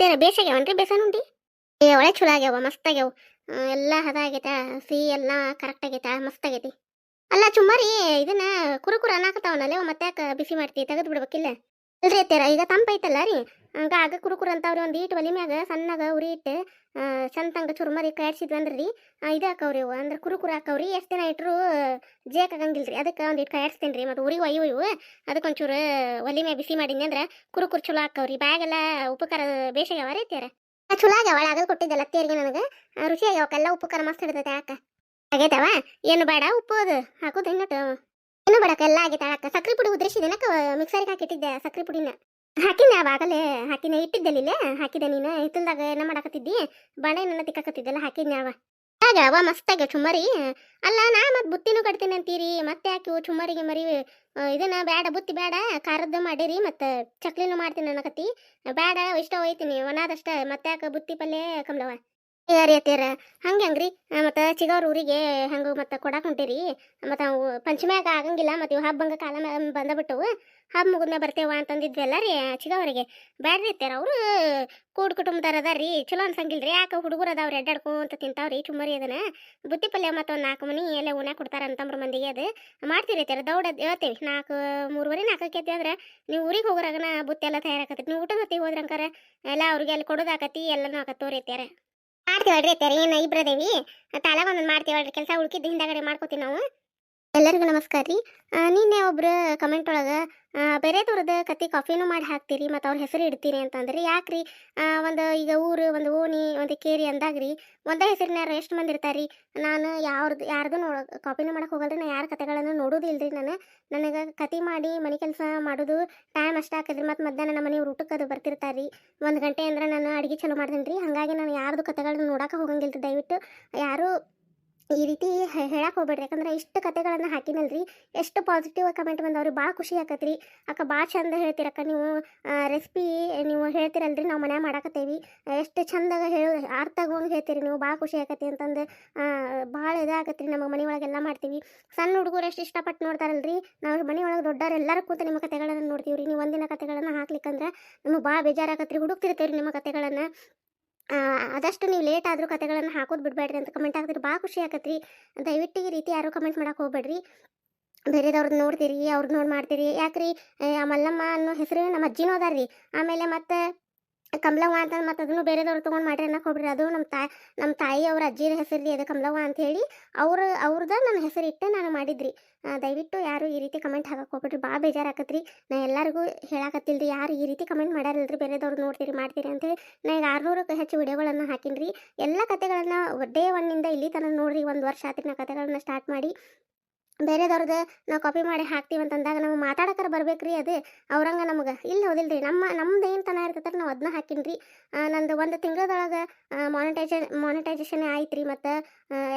ಮತ್ತೇನ ಬೇಸಾಗ್ಯಾವನ್ರಿ ಬೇಸನ್ ಉಂಡಿ? ಏ, ಒಳ್ಳೆ ಚಲೋ ಆಗ್ಯಾವ, ಮಸ್ತ್ ಆಗ್ಯಾವ. ಎಲ್ಲ ಹದ ಆಗೈತಾ ಸಿಹಿ ಎಲ್ಲ ಕರೆಕ್ಟ್ ಆಗೈತಾ, ಮಸ್ತ್ ಆಗೈತಿ. ಅಲ್ಲ, ಚುಮ್ಮಾರಿ ಇದನ್ನ ಕುರುಕುರು ಅನ್ನಾಕತ್ತಾವನಲ್ಲೇ ಮತ್ತೆ ಯಾಕೆ ಬಿಸಿ ಮಾಡ್ತಿ ತೆಗೆದು ಬಿಡ್ಬೇಕಿಲ್ಲ ಇಲ್ರಿ ಅತ್ತೀರ, ಈಗ ತಂಪೈತಲ್ಲ ರೀ. ಹಂಗ ಆಗ ಕುರುಕುರು ಅಂತಾವ್ರಿ ಒಂದು ಈಟ್ ಒಲಿ ಮ್ಯಾಗ ಸಣ್ಣಗ ಉರಿ ಇಟ್ಟು ಚಂದಂಗ ಚುರುಮರಿ ಕಾಯಿಸಿದ್ವಿ ಅಂದ್ರಿ. ರೀ ಇದು ಹಾಕವ್ರಿ ಅವು ಅಂದ್ರೆ ಕುರುಕುರು ಹಾಕವ್ರಿ. ಎಷ್ಟು ದಿನ ಇಟ್ಟರು ಜೇಕ್ ರೀ ಅದಕ್ಕೆ ಒಂದು ಇಟ್ಟು ಕಾಯಿಸ್ತೀನಿ ರೀ. ಮತ್ತು ಉರಿ ಒಯ್ಯು ಇವು ಅದಕ್ಕೆ ಒಂಚೂರು ಒಲಿ ಮ್ಯಾಗ ಬಿಸಿ ಮಾಡೀನಿ ಅಂದ್ರೆ ಕುರುಕುರು ಚಲೋ ಹಾಕವ್ರಿ. ಬ್ಯಾಗೆಲ್ಲ ಉಪಕಾರ ಬೇಸಾಗ್ಯಾವ ರೀ ಅತ್ತೀರ? ಚಲೋ ಆಗ್ಯಾವ ಆಗಲ್ ಕೊಟ್ಟಿದ್ದಲ್ಲ ಅತ್ತೇರಿಗೆ ನನಗೆ. ರುಚಿ ಕಲ್ಲ ಉಪ್ಪು ಖಾರ ಮಸ್ತ್ ಹಿಡ್ದೈತೆ ಯಾಕ ಆಗೈತವ? ಏನು ಬೇಡ, ಉಪ್ಪು ಅದು. ಹಾಕೋದು ಇನ್ನೊಟ್ಟು ಏನು ಬಡಕ ಎಲ್ಲ ಆಗೈತೆ ಅಕ್ಕ ಸಕ್ರೆ ಪುಡಿ ಉದ್ರಿಸಿದೇನಕ್ಕ ಮಿಕ್ಸರಿಗೆ ಹಾಕಿಟ್ಟಿದ್ದೆ ಸಕ್ರೆ ಪುಡಿನ. ಹಾಕಿನ ಆವಾಗಲೇ ಹಾಕಿನ ಇಟ್ಟಿದ್ದಲ್ಲಿಲ್ಲ ಹಾಕಿದೆ ನೀನು. ಹಿತ್ತಲ್ದಾಗ ಏನ ಮಾಡಾಕತ್ತಿದ್ದಿ? ಬಾಣೆ ನನ್ನ ತಿಕ್ಕಾಕತ್ತಿದ್ದೆಲ್ಲ ಹಾಕಿದ್ನ ಅವ. ಆಗ ಅವ ಮಸ್ತಾಗ ಚುಮ್ಮರಿ ಅಲ್ಲ ನಾ ಮತ್ತೆ ಬುತ್ತಿನೂ ಕಟ್ತೀನಿ ಅಂತೀರಿ, ಮತ್ತೆ ಹಾಕಿವು ಚುಮ್ಮರಿಗೆ ಮರಿ ಇದನ್ನ ಬೇಡ ಬುತ್ತಿ ಬೇಡ ಖಾರದ್ದು ಮಾಡಿರಿ, ಮತ್ತೆ ಚಕ್ಲಿನೂ ಮಾಡ್ತೀನಿ ಅನ್ನಕತ್ತಿ. ಬೇಡ ಇಷ್ಟ ಹೋಯ್ತೀನಿ ಒಣಾದಷ್ಟ ಮತ್ತೆ ಯಾಕೆ ಬುತ್ತಿ ಪಲ್ಯ ಕಮ್ಲವ. ಯಾರಿ ಅತ್ತೀರ ಹಂಗೆ ಹಂಗ್ರಿ. ಮತ್ತು ಚಿಗವ್ರ ಊರಿಗೆ ಹಂಗೆ ಮತ್ತೆ ಕೊಡಕ್ಕೆ ಹೊಂಟೀರಿ. ಮತ್ತು ಅವು ಪಂಚಮ್ಯಾಗ ಆಗಂಗಿಲ್ಲ, ಮತ್ತು ಇವು ಹಬ್ಬಂಗ ಕಾಲ ಬಂದ ಬಿಟ್ಟವು ಹಬ್ಬ ಮುಗಿದ್ಮೆ ಬರ್ತೇವ ಅಂತಂದಿದ್ವಲ್ಲ ರೀ ಚಿಗವರಿಗೆ. ಬ್ಯಾಡ್ರಿ ಇತ್ತೀರ ಅವರು. ಕೂಡ್ ಕುಟುಂಬದವ್ರು ಅದಾರ ರೀ ಚಲೋ ರೀ ಯಾಕೆ ಹುಡುಗರು ಅದಾವ್ರಿ ಅಡ್ಡಾಡ್ಕೊಂತ ತಿಂತಾವ್ರಿ ಚುಮ್ಮರಿ ಅದನ್ನ. ಬುತ್ತಿ ಪಲ್ಯ ಮತ್ತು ಒಂದು ನಾಲ್ಕು ಮನಿ ಎಲ್ಲ ಉಣ್ಯಾಕ ಕೊಡ್ತಾರ ಅಂತಂಬ್ರ ಮಂದಿಗೆ ಅದು. ಮಾಡ್ತೀರಿ ಅತ್ತೀರ, ದೌಡ ಹೇಳ್ತೇವೆ. ನಾಲ್ಕು, ಮೂರುವರೆ ನಾಲ್ಕಕ್ಕೆ ಎದ್ವಿ ಅಂದ್ರೆ ನೀವು ಊರಿಗೆ ಹೋಗೋರಾಗನ ಬುತ್ತಿ ಎಲ್ಲ ತಯಾರಾಕತ್ತಿ. ನೀವು ಊಟದ ಹೊತ್ತಿಗೆ ಹೋದ್ರಂಕಾರ, ಎಲ್ಲ ಅವ್ರಿಗೆ ಅಲ್ಲಿ ಕೊಡೋದಾಕತಿ ಎಲ್ಲನೂ ಆಕತ್ತೋರಿ ಅತ್ಯಾರ ಮಾಡ್ತೀವಲ್ರಿ ಅತ್ಯಾರ ಏನು ಇಬ್ರದೇವಿ? ತಲೆಗೆ ಒಂದೊಂದು ಮಾಡ್ತೀವಲ್ರಿ ಕೆಲಸ ಉಳ್ಕಿದ್ದು ಹಿಂದಗಡೆ ಮಾಡ್ಕೋತೀವಿ ನಾವು. ಎಲ್ಲರಿಗೂ ನಮಸ್ಕಾರ ರೀ. ನಿನ್ನೆ ಒಬ್ರು ಕಮೆಂಟ್ ಒಳಗೆ ಬೇರೆದವ್ರದ್ದು ಕತ್ತಿ ಕಾಫಿನೂ ಮಾಡಿ ಹಾಕ್ತೀರಿ, ಮತ್ತು ಅವ್ರ ಹೆಸರು ಇಡ್ತೀರಿ ಅಂತಂದ್ರೆ ಯಾಕೆ ರೀ ಒಂದು ಈಗ ಊರು, ಒಂದು ಓಣಿ, ಒಂದು ಕೇರಿ ಅಂದಾಗ್ರಿ ಒಂದೇ ಹೆಸರಿನಾರ ಎಷ್ಟು ಮಂದಿ ಇರ್ತಾರಿ? ನಾನು ಯಾರ್ದು ಯಾರ್ದು ನೋಡ ಕಾಪಿನೂ ಮಾಡೋಕೆ ಹೋಗಲ್ರಿ ನಾನು ಯಾರ ಕತೆಗಳನ್ನು ನೋಡೋದಿಲ್ರಿ ನಾನು. ನನಗೆ ಕತೆ ಮಾಡಿ ಮನೆ ಕೆಲಸ ಮಾಡೋದು ಟೈಮ್ ಅಷ್ಟು ಹಾಕಿದ್ರಿ ಮತ್ತು ಮಧ್ಯಾಹ್ನ ನಮ್ಮ ಮನೆಯವ್ರು ಊಟಕ್ಕೆ ಅದು ಬರ್ತಿರ್ತಾರ್ರಿ ಒಂದು ಗಂಟೆ ಅಂದ್ರೆ ನಾನು ಅಡುಗೆ ಚಲೋ ಮಾಡ್ತೀನಿ ರೀ ಹಾಗಾಗಿ ನಾನು ಯಾರ್ದು ಕತೆಗಳನ್ನ ಹೋಗಂಗಿಲ್ಲ ರೀ ದಯವಿಟ್ಟು. ಯಾರು ಈ ರೀತಿ ಹೇಳಕ್ಕೆ ಹೋಗ್ಬೇಡ್ರಿ. ಯಾಕಂದ್ರೆ ಇಷ್ಟು ಕತೆಗಳನ್ನು ಹಾಕಿನಲ್ರಿ. ಎಷ್ಟು ಪಾಸಿಟಿವ್ ಕಮೆಂಟ್ ಬಂದವ್ರಿ. ಭಾಳ ಖುಷಿ ಆಕತ್ರಿ. ಅಕ್ಕ ಭಾಳ ಚಂದ ಹೇಳ್ತೀರಕ್ಕ ನೀವು. ರೆಸಿಪಿ ನೀವು ಹೇಳ್ತಿರಲ್ರಿ. ನಾವು ಮನ್ಯಾಗ ಮಾಡಾಕತ್ತೇವಿ. ಎಷ್ಟು ಚಂದಾಗ ಹೇಳಿ ಅರ್ಥ ಹೇಳ್ತೀರಿ ನೀವು. ಭಾಳ ಖುಷಿ ಆಕತಿ ಅಂತಂದು ಭಾಳ ಇದಾಗತ್ರಿ ನಮಗೆ ಮನೆ ಒಳಗೆಲ್ಲ ಮಾಡ್ತೀವಿ. ಸಣ್ಣ ಹುಡುಗರು ಎಷ್ಟು ಇಷ್ಟಪಟ್ಟು ನೋಡ್ತಾರಲ್ರಿ. ನಾವು ಮನೆ ಒಳಗೆ ದೊಡ್ಡವ್ರು ಎಲ್ಲರೂ ಕೂತು ನಿಮ್ಮ ಕತೆಗಳನ್ನು ನೋಡ್ತೀವಿ ರೀ ನೀವು ಒಂದಿನ ಕತೆಗಳನ್ನು ಹಾಕ್ಲಿಕ್ಕಂದ್ರೆ ನಮಗೆ ಭಾಳ ಬೇಜಾರಾಗತ್ರಿ ಹುಡುಕ್ತಿರ್ತೀವಿ ನಿಮ್ಮ ಕತೆಗಳನ್ನು. ಆದಷ್ಟು ನೀವು ಲೇಟ್ ಆದರೂ ಕತೆಗಳನ್ನು ಹಾಕೋದು ಬಿಡಬೇಡ್ರಿ ಅಂತ ಕಮೆಂಟ್ ಹಾಕಿದ್ರೆ ಭಾಳ ಖುಷಿ ಆಕತ್ರಿ. ದಯವಿಟ್ಟು ಈ ರೀತಿ ಯಾರೂ ಕಮೆಂಟ್ ಮಾಡೋಕೆ ಹೋಗ್ಬೇಡ್ರಿ. ಬೇರೆದವ್ರದ್ದು ನೋಡ್ತೀರಿ ಅವ್ರದ್ದು ನೋಡಿ ಮಾಡ್ತೀರಿ. ಯಾಕ್ರಿ ಆ ಮಲ್ಲಮ್ಮ ಅನ್ನೋ ಹೆಸರು ನಮ್ಮ ಅಜ್ಜಿನೂ ಅದಾರ ರೀ ಆಮೇಲೆ ಮತ್ತೆ ಕಮಲವ್ವ ಅಂತ ಮತ್ತೆ ಅದನ್ನು ಬೇರೆದವ್ರು ತೊಗೊಂಡು ಮಾಡ್ರಿ ಅನ್ನಕ್ಕೆ ಹೋಗ್ಬಿಡ್ರಿ. ಅದು ನಮ್ಮ ತಾಯಿ ನಮ್ಮ ತಾಯಿ ಅವ್ರ ಅಜ್ಜಿಯ ಹೆಸರು ಅದು ಕಮಲವ್ವ ಅಂತ ಹೇಳಿ ಅವ್ರು, ಅವ್ರದ ನನ್ನ ಹೆಸರು ಇಟ್ಟು ನಾನು ಮಾಡಿದ್ರಿ. ದಯವಿಟ್ಟು ಯಾರು ಈ ರೀತಿ ಕಮೆಂಟ್ ಹಾಕಕ್ಕೆ ಹೋಗ್ಬಿಡ್ರಿ. ಭಾಳ ಬೇಜಾರಾಕತ್ರಿ. ನಾ ಎಲ್ಲರಿಗೂ ಹೇಳಾಕತ್ತಿಲ್ರಿ, ಯಾರು ಈ ರೀತಿ ಕಮೆಂಟ್ ಮಾಡ್ಯಾರಲ್ರಿ ಬೇರೆದವ್ರು ನೋಡ್ತೀರಿ, ಮಾಡ್ತೀರಿ ಅಂತೇಳಿ ನಾ ಈಗ ಆರುನೂರಕ್ಕೆ ಹೆಚ್ಚು ವಿಡಿಯೋಗಳನ್ನು ಹಾಕಿನ್ರಿ. ಎಲ್ಲ ಕತೆಗಳನ್ನು ಡೇ ಒನ್ನಿಂದ ಇಲ್ಲಿ ತನಕ ನೋಡ್ರಿ. ಒಂದು ವರ್ಷ ಆತ್ರಿ ನಾ ಕತೆಗಳನ್ನ ಸ್ಟಾರ್ಟ್ ಮಾಡಿ. ಬೇರೆದವ್ರದ್ದು ನಾವು ಕಾಪಿ ಮಾಡಿ ಹಾಕ್ತೀವಿ ಅಂತಂದಾಗ ನಾವು ಮಾತಾಡಕರ ಬರ್ಬೇಕ್ರಿ ಅದು. ಅವ್ರಂಗೆ ನಮಗೆ, ಇಲ್ಲಿ ಹೌದಿಲ್ರಿ, ನಮ್ಮ, ನಮ್ದು ಏನು ತನ ಇರ್ತೈತೆ ನಾವು ಅದನ್ನ ಹಾಕಿನ್ರಿ. ನಂದು ಒಂದು ತಿಂಗಳದೊಳಗೆ ಮಾನಿಟೈಜ ಮಾನಿಟೈಸೇಷನ್ ಆಯ್ತು ರೀ ಮತ್ತು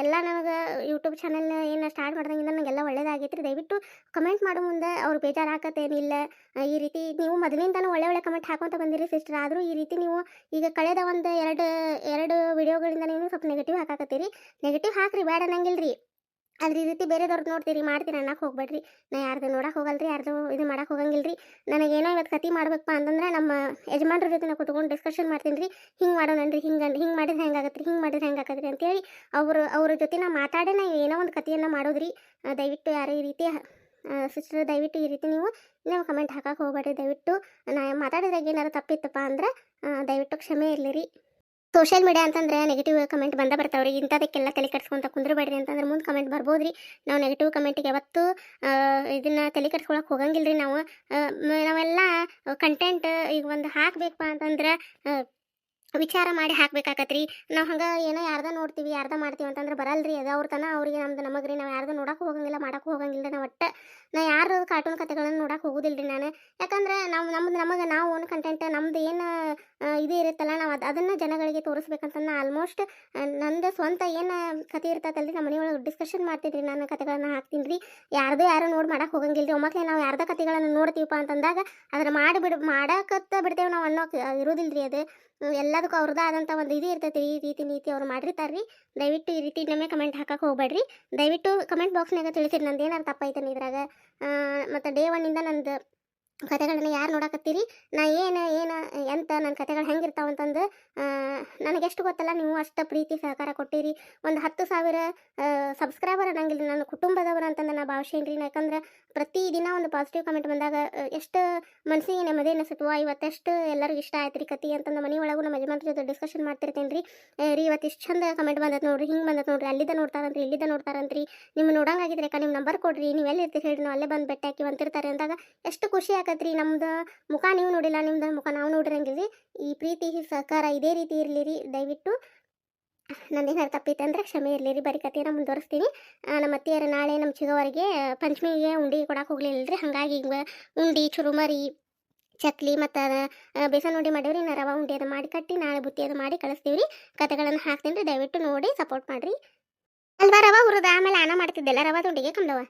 ಎಲ್ಲ ನನಗೆ ಯೂಟ್ಯೂಬ್ ಚಾನಲ್ ಏನು ಸ್ಟಾರ್ಟ್ ಮಾಡ್ದಂಗಿಂದ ನನಗೆಲ್ಲ ಒಳ್ಳೇದಾಗೈತೆ ರೀ ದಯವಿಟ್ಟು ಕಮೆಂಟ್ ಮಾಡೋ ಮುಂದೆ, ಅವ್ರು ಬೇಜಾರು ಹಾಕತ್ತೇನಿಲ್ಲ ಈ ರೀತಿ ನೀವು ಮೊದಲಿಂದನೂ ಒಳ್ಳೆ ಒಳ್ಳೆ ಕಮೆಂಟ್ ಹಾಕೊಂತ ಬಂದಿರಿ ಸಿಸ್ಟರ್ ಆದರೂ ಈ ರೀತಿ ನೀವು ಈಗ ಕಳೆದ ಒಂದು ಎರಡು ಎರಡು ವಿಡಿಯೋಗಳಿಂದ ನೀವು ಸ್ವಲ್ಪ ನೆಗೆಟಿವ್ ಹಾಕಾಕತ್ತೀರಿ. ನೆಗೆಟಿವ್ ಹಾಕ್ರಿ ಬೇಡ ಅನ್ನಂಗಿಲ್ರಿ. ಆದ್ರೆ ಈ ರೀತಿ ಬೇರೆದವ್ರದ್ದು ನೋಡ್ತೀರಿ, ಮಾಡ್ತೀರಿ ಅನ್ನಕ್ಕೆ ಹೋಗ್ಬೇಡ್ರಿ. ನಾ ಯಾರ್ದು ನೋಡಕ್ಕೆ ಹೋಗಲ್ರಿ, ಯಾರ್ದು ಇದು ಮಾಡಕ್ಕೆ ಹೋಗಂಗಿಲ್ರಿ. ನನಗೇನೋ ಇವತ್ತು ಕತಿ ಮಾಡ್ಬೇಕಪ್ಪ ಅಂತಂದ್ರೆ ನಮ್ಮ ಯಜಮಾನ್ರ ಜೊತೆ ನಾ ಕುತ್ಕೊಂಡು ಡಿಸ್ಕಷನ್ ಮಾಡ್ತೀನಿ ರೀ ಹಿಂಗೆ ಮಾಡೋಣನ್ರಿ, ಹಿಂಗೆ ಹಿಂಗೆ ಮಾಡಿದ್ರೆ ಹೆಂಗೆ ಆಗತ್ತೆ ಹಿಂಗೆ ಮಾಡಿದ್ರೆ ಹೆಂಗೆ ಆಗತ್ತೆ ಅಂತೇಳಿ ಅವರು, ಅವ್ರ ಜೊತೆ ನಾ ಮಾತಾಡೇ ನಾ ಏನೋ ಒಂದು ಕಥೆಯನ್ನು ಮಾಡೋದ್ರಿ. ದಯವಿಟ್ಟು ಯಾರೇ ಈ ರೀತಿ ಸಿಸ್ಟರ್ ದಯವಿಟ್ಟು ಈ ರೀತಿ ನೀವು ನೀವು ಕಮೆಂಟ್ ಹಾಕಕ್ಕೆ ಹೋಗ್ಬೇಡ್ರಿ. ದಯವಿಟ್ಟು ನಾ ಮಾತಾಡಿದಾಗ ಏನಾರು ತಪ್ಪಿತ್ತಪ್ಪ ಅಂದ್ರೆ ದಯವಿಟ್ಟು ಕ್ಷಮೆ ಇರಲಿ ರೀ ಸೋಷಿಯಲ್ ಮೀಡಿಯಾ ಅಂತಂದ್ರೆ ನೆಗೆಟಿವ್ ಕಮೆಂಟ್ ಬಂದ ಬರ್ತಾವ್ರಿ. ಇಂಥದಕ್ಕೆಲ್ಲ ತಲೆ ಕೆಡ್ಸ್ಕೊಂತ ಕುಂದ್ರಬೇಡ್ರಿ ಅಂತಂದ್ರೆ ಮುಂದೆ ಕಮೆಂಟ್ ಬರ್ಬೋದ್ರಿ. ನಾವು ನೆಗೆಟಿವ್ ಕಮೆಂಟಿಗೆ ಯಾವತ್ತು ಇದನ್ನ ತಲೆ ಕೆಡ್ಸ್ಕೊಳಕ್ಕೆ ರೀ ನಾವು. ನಾವೆಲ್ಲ ಕಂಟೆಂಟ್ ಈಗ ಒಂದು ಹಾಕ್ಬೇಕಪ್ಪ ಅಂತಂದ್ರೆ ವಿಚಾರ ಮಾಡಿ ಹಾಕ್ಬೇಕಾಕತ್ರಿ. ನಾವು ಹಂಗೆ ಏನೋ ಯಾರ್ದ ನೋಡ್ತೀವಿ, ಯಾರ್ದ ಮಾಡ್ತೀವಿ ಅಂತಂದ್ರೆ ಬರಲ್ರಿ. ಅದು ಅವ್ರ ತನ, ಅವ್ರಿಗೆ ನಮ್ದು ನಮಗ್ರಿ. ನಾವು ಯಾರ್ದು ನೋಡಕ್ಕೆ ಹೋಗಂಗಿಲ್ಲ ಮಾಡಕ್ಕೆ ಹೋಗಂಗಿಲ್ಲ ನಾವು ಒಟ್ಟು. ನಾ ಯಾರು ಕಾರ್ಟೂನ್ ಕತೆಗಳನ್ನ ನೋಡಕ್ಕೆ ರೀ ನಾನು. ಯಾಕಂದ್ರೆ ನಾವು ನಮ್ದು ನಮಗೆ, ನಾವು ಓನ್ ಕಂಟೆಂಟ್ ನಮ್ದು ಏನು ಇದು ಇರುತ್ತಲ್ಲ, ನಾವು ಅದು, ಅದನ್ನು ಜನಗಳಿಗೆ ತೋರಿಸ್ಬೇಕಂತ ಆಲ್ಮೋಸ್ಟ್ ನಂದು ಸ್ವಂತ ಏನು ಕತೆ ಇರ್ತೈತಲ್ರಿ ನಮ್ಮ ಮನೆಯೊಳಗೆ ಡಿಸ್ಕಷನ್ ಮಾಡ್ತಿದ್ರಿ, ನಾನು ಕತೆಗಳನ್ನು ಹಾಕ್ತೀನಿ ರೀ ಯಾರ್ದು ಯಾರು ನೋಡಿ ಮಾಡಕ್ಕೆ ರೀ ಒಮ್ಮಕ್ಕೆ ನಾವು ಯಾರ್ದ ಕತೆಗಳನ್ನು ನೋಡ್ತೀವಪ್ಪ ಅಂತಂದಾಗ, ಅದನ್ನು ಮಾಡಿ ಬಿಡ್ ಮಾಡಕತ್ತ ಬಿಡ್ತೇವೆ ನಾವು ಅನ್ನೋಕೆ ರೀ ಅದು. ಎಲ್ಲದಕ್ಕೂ ಅವ್ರದ್ದು ಆದಂಥ ಒಂದು ಇದು ಇರ್ತೈತಿ ಈ ರೀತಿ ನೀತಿ ಅವ್ರು ಮಾಡಿರ್ತಾರ್ರಿ. ದಯವಿಟ್ಟು ಈ ರೀತಿ ನಮಗೆ ಕಮೆಂಟ್ ಹಾಕಕ್ಕೆ ಹೋಗ್ಬೇಡ್ರಿ ದಯವಿಟ್ಟು ಕಮೆಂಟ್ ಬಾಕ್ಸ್ನಾಗ ತಿಳಿಸಿರಿ ನಂದು ಏನಾರು ತಪ್ಪೈತನ ಇದ್ರಾಗ ಮತ್ತು ಡೇ ಒನ್ನಿಂದ ನಂದು ಕತೆಗಳನ್ನ ಯಾರು ನೋಡಕತ್ತೀರಿ? ನಾ ಏನು ಏನು, ಎಂತ ನನ್ನ ಕತೆಗಳು ಹೆಂಗಿರ್ತಾವ ಅಂತಂದು ನನಗೆ ಎಷ್ಟು ಗೊತ್ತಲ್ಲ, ನೀವು ಅಷ್ಟು ಪ್ರೀತಿ ಸಹಕಾರ ಕೊಟ್ಟಿರಿ. ಒಂದು ಹತ್ತು ಸಾವಿರ ಸಬ್ಸ್ಕ್ರೈಬರ್ ಅನ್ನಂಗಿಲ್ಲ ನನ್ನ ಕುಟುಂಬದವರು ಅಂತಂದು ನಾ ಭಾವಿಸೇನ್ರಿ ಯಾಕಂದ್ರೆ ಪ್ರತಿದಿನ ಒಂದು ಪಾಸಿಟಿವ್ ಕಮೆಂಟ್ ಬಂದಾಗ ಎಷ್ಟು ಮನಸ್ಸಿಗೆ ನೆಮ್ಮದಿ ಅನಿಸುತ್ತೋ ಇವತ್ತೆಷ್ಟು ಎಲ್ಲರಿಗೂ ಇಷ್ಟ ಆಯ್ತು ರೀ ಕತಿ ಅಂತಂದು ಮನೆ ಒಳಗೂ ನಮ್ಮ ಯಜಮಾನ್ರ ಜೊತೆ ಡಿಸ್ಕಷನ್ ಮಾಡ್ತಿರ್ತೇನೆ ರೀ. ರೀ, ಇವತ್ತು ಇಷ್ಟು ಚಂದ ಕಮೆಂಟ್ ಬಂದತ್ ನೋಡ್ರಿ, ಹಿಂಗೆ ಬಂದತ್ ನೋಡ್ರಿ, ಅಲ್ಲಿದ್ದ ನೋಡ್ತಾರಂತ್ರಿ, ಇಲ್ಲಿದ್ದ ನೋಡ್ತಾರಂತ್ರಿ. ನಿಮ್ಮ ನೋಡಂಗಾಗಿದ್ರೆ ಅಕ್ಕ ನಿಮ್ಮ ನಂಬರ್ ಕೊಡ್ರಿ, ನೀವು ಎಲ್ಲಿ ಇರ್ತೀರಿ ಹೇಳಿ ನಾವು ಅಲ್ಲೇ ಬಂದು ಬೆಟ್ಟ ಹಾಕಿ ಅಂತಿರ್ತಾರೆ ಅಂದಾಗ, ಎಷ್ಟು ಖುಷಿ ಆಗತ್ರಿ ನಮ್ದು ಮುಖ ನೀವು ನೋಡಿಲ್ಲ, ನಿಮ್ದು ಮುಖ ನಾವು ನೋಡಿರಂಗಿಲ್ರಿ. ಈ ಪ್ರೀತಿ, ಸಹಕಾರ ಇದೇ ರೀತಿ ಇರಲಿ ರೀ ದಯವಿಟ್ಟು ನಂದೇನಾರು ತಪ್ಪಿತ್ತು ಅಂದ್ರೆ ಕ್ಷಮೆ ಇರಲಿ ರೀ ಬರೀ ಕಥೆನ ಮುಂದುವರಿಸ್ತೀನಿ. ನಮ್ಮ ಅತ್ತೆಯರು ನಾಳೆ ನಮ್ಮ ಚಿಗವರಿಗೆ ಪಂಚಮಿಗೆ ಉಂಡಿ ಕೊಡಕ್ಕೆ ಹೋಗ್ಲಿಲ್ಲ ರೀ ಹಾಗಾಗಿ ಹಿಂಗೆ ಉಂಡಿ, ಚುರುಮರಿ, ಚಕ್ಲಿ ಮತ್ತು ಬೇಸನ್ ಉಂಡಿ ಮಾಡೀವ್ರಿ. ನಾ ರವೆ ಉಂಡಿ ಅದು ಮಾಡಿ ಕಟ್ಟಿ ನಾಳೆ ಬುತ್ತಿ ಅದು ಮಾಡಿ ಕಳಿಸ್ತೀವಿ ರೀ ಕತೆಗಳನ್ನು ಹಾಕ್ತೀನಿ ರೀ ದಯವಿಟ್ಟು ನೋಡಿ ಸಪೋರ್ಟ್ ಮಾಡಿರಿ. ಅಲ್ವಾ ರವೆ ಹುರಿದ? ಆಮೇಲೆ ಆನ ಮಾಡ್ತಿದ್ದೆಲ್ಲ ರವೆ ಉಂಡಿಗೆ ಕಮ್ಲವ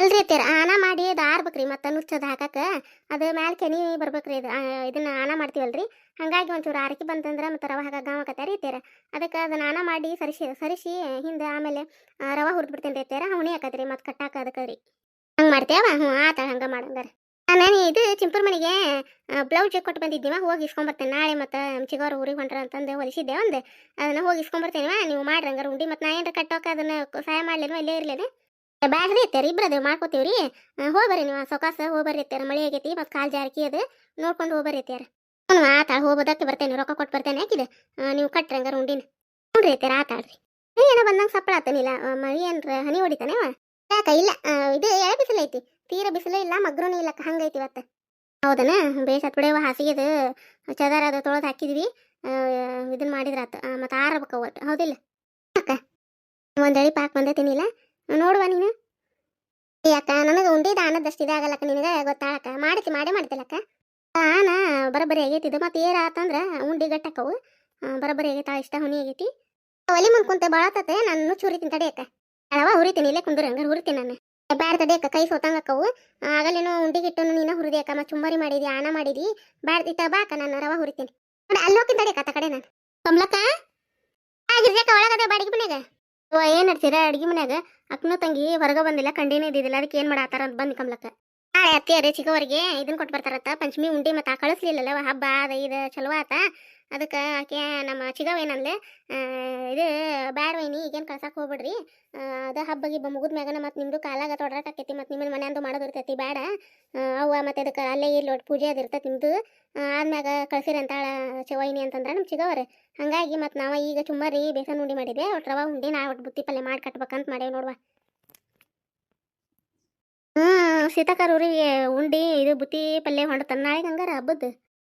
ಅಲ್ರಿ ಅತ್ತೀರ, ಆನ ಮಾಡಿ ಅದು ಆರ್ಬೇಕ್ರಿ ಮತ್ತೆ ನುಚ್ಚದು ಹಾಕಕ್ಕೆ. ಅದು ಮ್ಯಾಲ ಕೆನಿ ಬರ್ಬೇಕ್ರಿ ಇದು ಇದನ್ನ ಆನ ಮಾಡ್ತೀವಲ್ರಿ. ಹಂಗಾಗಿ ಒಂಚೂರು ಆರಕಿ ಬಂತಂದ್ರೆ ಮತ್ತು ರವೆ ಹಾಕಕ್ಕೆ ರೀ ಇತ್ತೀರ ಅದಕ್ಕೆ ಅದನ್ನ ಆನ ಮಾಡಿ ಸರಿಸಿ ಸರಿಸಿ ಹಿಂದೆ ಆಮೇಲೆ ರವ ರವೆ ಹುರಿದು ಬಿಡ್ತೀನಿ ರೀ ಇತ್ತೀರ ಹುಣಿ ಹಾಕತ್ರಿ ಮತ್ತು ಕಟ್ಟಾಕ ಅದಕ್ಕೆ ರೀ ಹಂಗೆ ಮಾಡ್ತೇವ? ಹ್ಞೂ ಆತ ಹಂಗೆ ಮಾಡಂಗಾರ ನಾನು ಇದು ಚಿಂಪುರ್ ಮನೆಗೆ ಬ್ಲೌಸ್ ಕೊಟ್ಟು ಬಂದಿದ್ದೀವ, ಹೋಗಿ ಇಸ್ಕೊಂಬರ್ತೇನೆ ನಾಳೆ ಮತ್ತು ಚಿಗೋರು ಊರಿಗೆ ಹೊಂಟ್ರ ಅಂತಂದು ಹೊಲಿಸಿದ್ದೆ ಒಂದು. ಅದನ್ನ ಹೋಗಿ ಇಸ್ಕೊಂಬರ್ತೇನೆ ನೀವು ಮಾಡ್ರಿ ಹಂಗಾರ ಉಂಡಿ. ಮತ್ತು ನಾ ಏನಾರ ಕಟ್ಟೋಕೆ ಅದನ್ನ ಸಹಾಯ ಮಾಡಲೇನು ಇಲ್ಲೇ ಇರ್ಲೇನೆ. ಬ್ಯಾಡ್ರಿ ಇತ್ತೇರಿ ಇಬ್ಬರದು ಮಾಡ್ಕೋತೀವಿ ರೀ ಹೋಗಿ ನೀವು ಸೊಕಾಸ ಹೋಗ್ಬರ್ರಿ ಇತ್ತಾರ ಮಳೆ ಆಗೈತಿ, ಮತ್ತು ಕಾಲು ಜಾರಕಿ ಅದು, ನೋಡ್ಕೊಂಡು ಹೋಗ್ಬರ್ರಿ ಇತ್ತಾರ ಹ್ಞೂ ಆತಾಳ ಹೋಗೋದಕ್ಕೆ ಬರ್ತೇನೆ, ರೊಕ್ಕ ಕೊಟ್ಟು ಬರ್ತೇನೆ, ಹಾಕಿದೆ. ನೀವು ಕಟ್ರಿ ಹಂಗಾರ ಉಂಡಿನ ನೋಡ್ರಿ ಇತ್ತಾರ ಆತಾಳ್ರಿ ಏನೋ ಬಂದಂಗೆ ಸಪ್ಪಳ ಆತನಿಲ್ಲ ಮಳಿ ಏನ್ರ ಹನಿ ಹೊಡಿತಾನೆ ಯಾಕ, ಇಲ್ಲ ಇದು ಎಳೆ ಬಿಸಿಲು ಐತಿ, ತೀರ ಬಿಸಿಲು ಇಲ್ಲ ಮಗ್ರುನು ಇಲ್ಲ ಹಂಗೈತಿ ಇವತ್ತು. ಹೌದನ? ಬೇಸ್ ಬಿಡೇವ ಬಿಡವ ಹಾಸಿಗೆದು, ಚದಾರ ಅದು ತೊಳೆದು ಹಾಕಿದ್ವಿ ಇದನ್ನ ಮಾಡಿದ್ರಾತು ಮತ್ತು ಆರಬೇಕು ಒಟ್ಟು ಹೌದಿಲ್ಲ? ಅಕ್ಕ, ಒಂದು ಅಳಿ ಪಾಕ್ ಬಂದೇ ತಿನ್ನಿಲ್ಲ ನೋಡುವ ನೀನು. ಅಕ್ಕ, ನನಗೆ ಉಂಡಿ ದಾನದಷ್ಟು ಇದಾಗಲ್ಲಕ್ಕ ನಿನಗೆ ಗೊತ್ತಾಳಕ್ಕ? ಮಾಡ್ತಿ, ಮಾಡೇ ಮಾಡ್ತಿಲ್ಲಕ್ಕ ಆನ ಬರಬರಿ ಆಗೈತಿ ಇದು ಮತ್ತೆ ಏರ ಆತಂದ್ರೆ ಉಂಡಿ ಗಟ್ಟಕ್ಕವು ಬರೋಬ್ಬರಿ ಆ ಇಷ್ಟ ಹುನಿ ಆಗೈತಿ. ಒಲಿ ಮುಂದೆ ಕುಂತೆ ಬಾಳತತೆ ನಾನು ಚೂರಿತೀನಿ ತಡೆಯಕ್ಕ ಅಳವ ಹುರಿತೀನಿ, ಇಲ್ಲೇ ಕುಂದ್ರ ಹಂಗಾರೆ ಹುರಿತೀನಿ ನಾನು. ಬ್ಯಾಡ ತಡೆಯಕ್ಕ ಕೈ ಸೋತಂಗಕ್ಕವು ಆಗಲೇನೋ ಉಂಡಿಗಿಟ್ಟು ನೀನ ಹುರಿದಿ ಅಕ್ಕ ಮತ್ತೆ ಚುಮ್ಮರಿ ಮಾಡಿದಿ ಆನ ಮಾಡಿದಿ, ಬ್ಯಾಡ ಇತ್ತ ಬಾಕ ನಾನು ರವ ಹುರಿತೀನಿ. ನೋಡಿ ಅಲ್ಲಿ ಹೋಗ್ತೀನಿ ತಡೆಯಕ್ಕ ಆತ ಕಡೆ ನಾನು. ಕಮ್ಲಕ್ಕ? ಆಗಿರ್ಬೇಕ ಒಳಗದೆ ಬಾಡಿಗೆ ಮನ್ಯಾಗ ಅವ್ವ ಏನ್ ನಡ್ತೀರ ಅಡ್ಗೆ ಮನ್ಯಾಗ? ಅಕ್ಕನೂ ತಂಗಿ ಹೊರಗೆ ಬಂದಿಲ್ಲ, ಕಂಡಿನೇ ಇದ್ದಿದ್ದಿಲ್ಲ, ಅದಕ್ಕೆ ಏನ್ ಮಾಡಾತಾರ ಅಂತ ಬಂದು ಕಮ್ಲಕ್ಕ ನಾಳೆ ಅತ್ತಿಯರೇ ಚಿಕ್ಕವರಿಗೆ ಇದನ್ನ ಕೊಟ್ಟು ಬರ್ತಾರತ್ತ, ಪಂಚಮಿ, ಉಂಡಿ ಮತ್ತ ಕಳಿಸ್ಲಿಲ್ಲಲ್ಲ ಹಬ್ಬ ಅದ ಇದು, ಚಲೋ ಆತ. ಅದಕ್ಕೆ ಆಕೆ ನಮ್ಮ ಚಿಗವ ಏನಂದ್ಲೆ ಇದು ಬ್ಯಾಡ ವೈನಿ ಈಗೇನು ಕಳ್ಸಕ್ಕೆ ಹೋಗ್ಬಿಡ್ರಿ. ಅದು ಹಬ್ಬ ಗಿಬ್ಬ ಮುಗಿದ ಮ್ಯಾಗ ಮತ್ತೆ ನಿಮ್ದು ಕಾಲಾಗ ತೊಡರಾಕೈತಿ ಮತ್ತು ನಿಮ್ಮ ಮನೆಯಂದು ಮಾಡೋದು ಇರ್ತೈತಿ ಅವ ಅವ್ವ ಮತ್ತೆ ಅದಕ್ಕೆ ಅಲ್ಲೇ ಇರ್ಲಿ ಒಟ್ಟು ಪೂಜೆ ಅದು ಇರ್ತೈತಿ ನಿಮ್ದು. ಆ, ಆದ್ಮ್ಯಾಗ ಕಳ್ಸಿರಿ ಅಂತಾಳ ಚವೈನಿ ಅಂತಂದ್ರೆ ನಮ್ಮ ಚಿಗವ್ರೆ. ಹಂಗಾಗಿ ಮತ್ತು ನಾವು ಈಗ ಚುಮ್ಮರಿ ಬೇಸನ್ ಉಂಡಿ ಮಾಡಿದೆ ಒಟ್ಟು ರವಾ ಉಂಡಿ ನಾ ಒಟ್ಟು ಬುತ್ತಿ ಪಲ್ಯ ಮಾಡಿ ಕಟ್ಬೇಕಂತ ಮಾಡೇವಿ ನೋಡುವ. ಹ್ಞೂ ಸೀತಾಕಾರ ಊರಿಗೆ ಉಂಡಿ ಇದು ಬುತ್ತಿ ಪಲ್ಯ ಹೊಂಡ್ತಾನೆ ನಾಳೆಗೆ ಹಂಗಾರ ಹಬ್ಬದ್ದು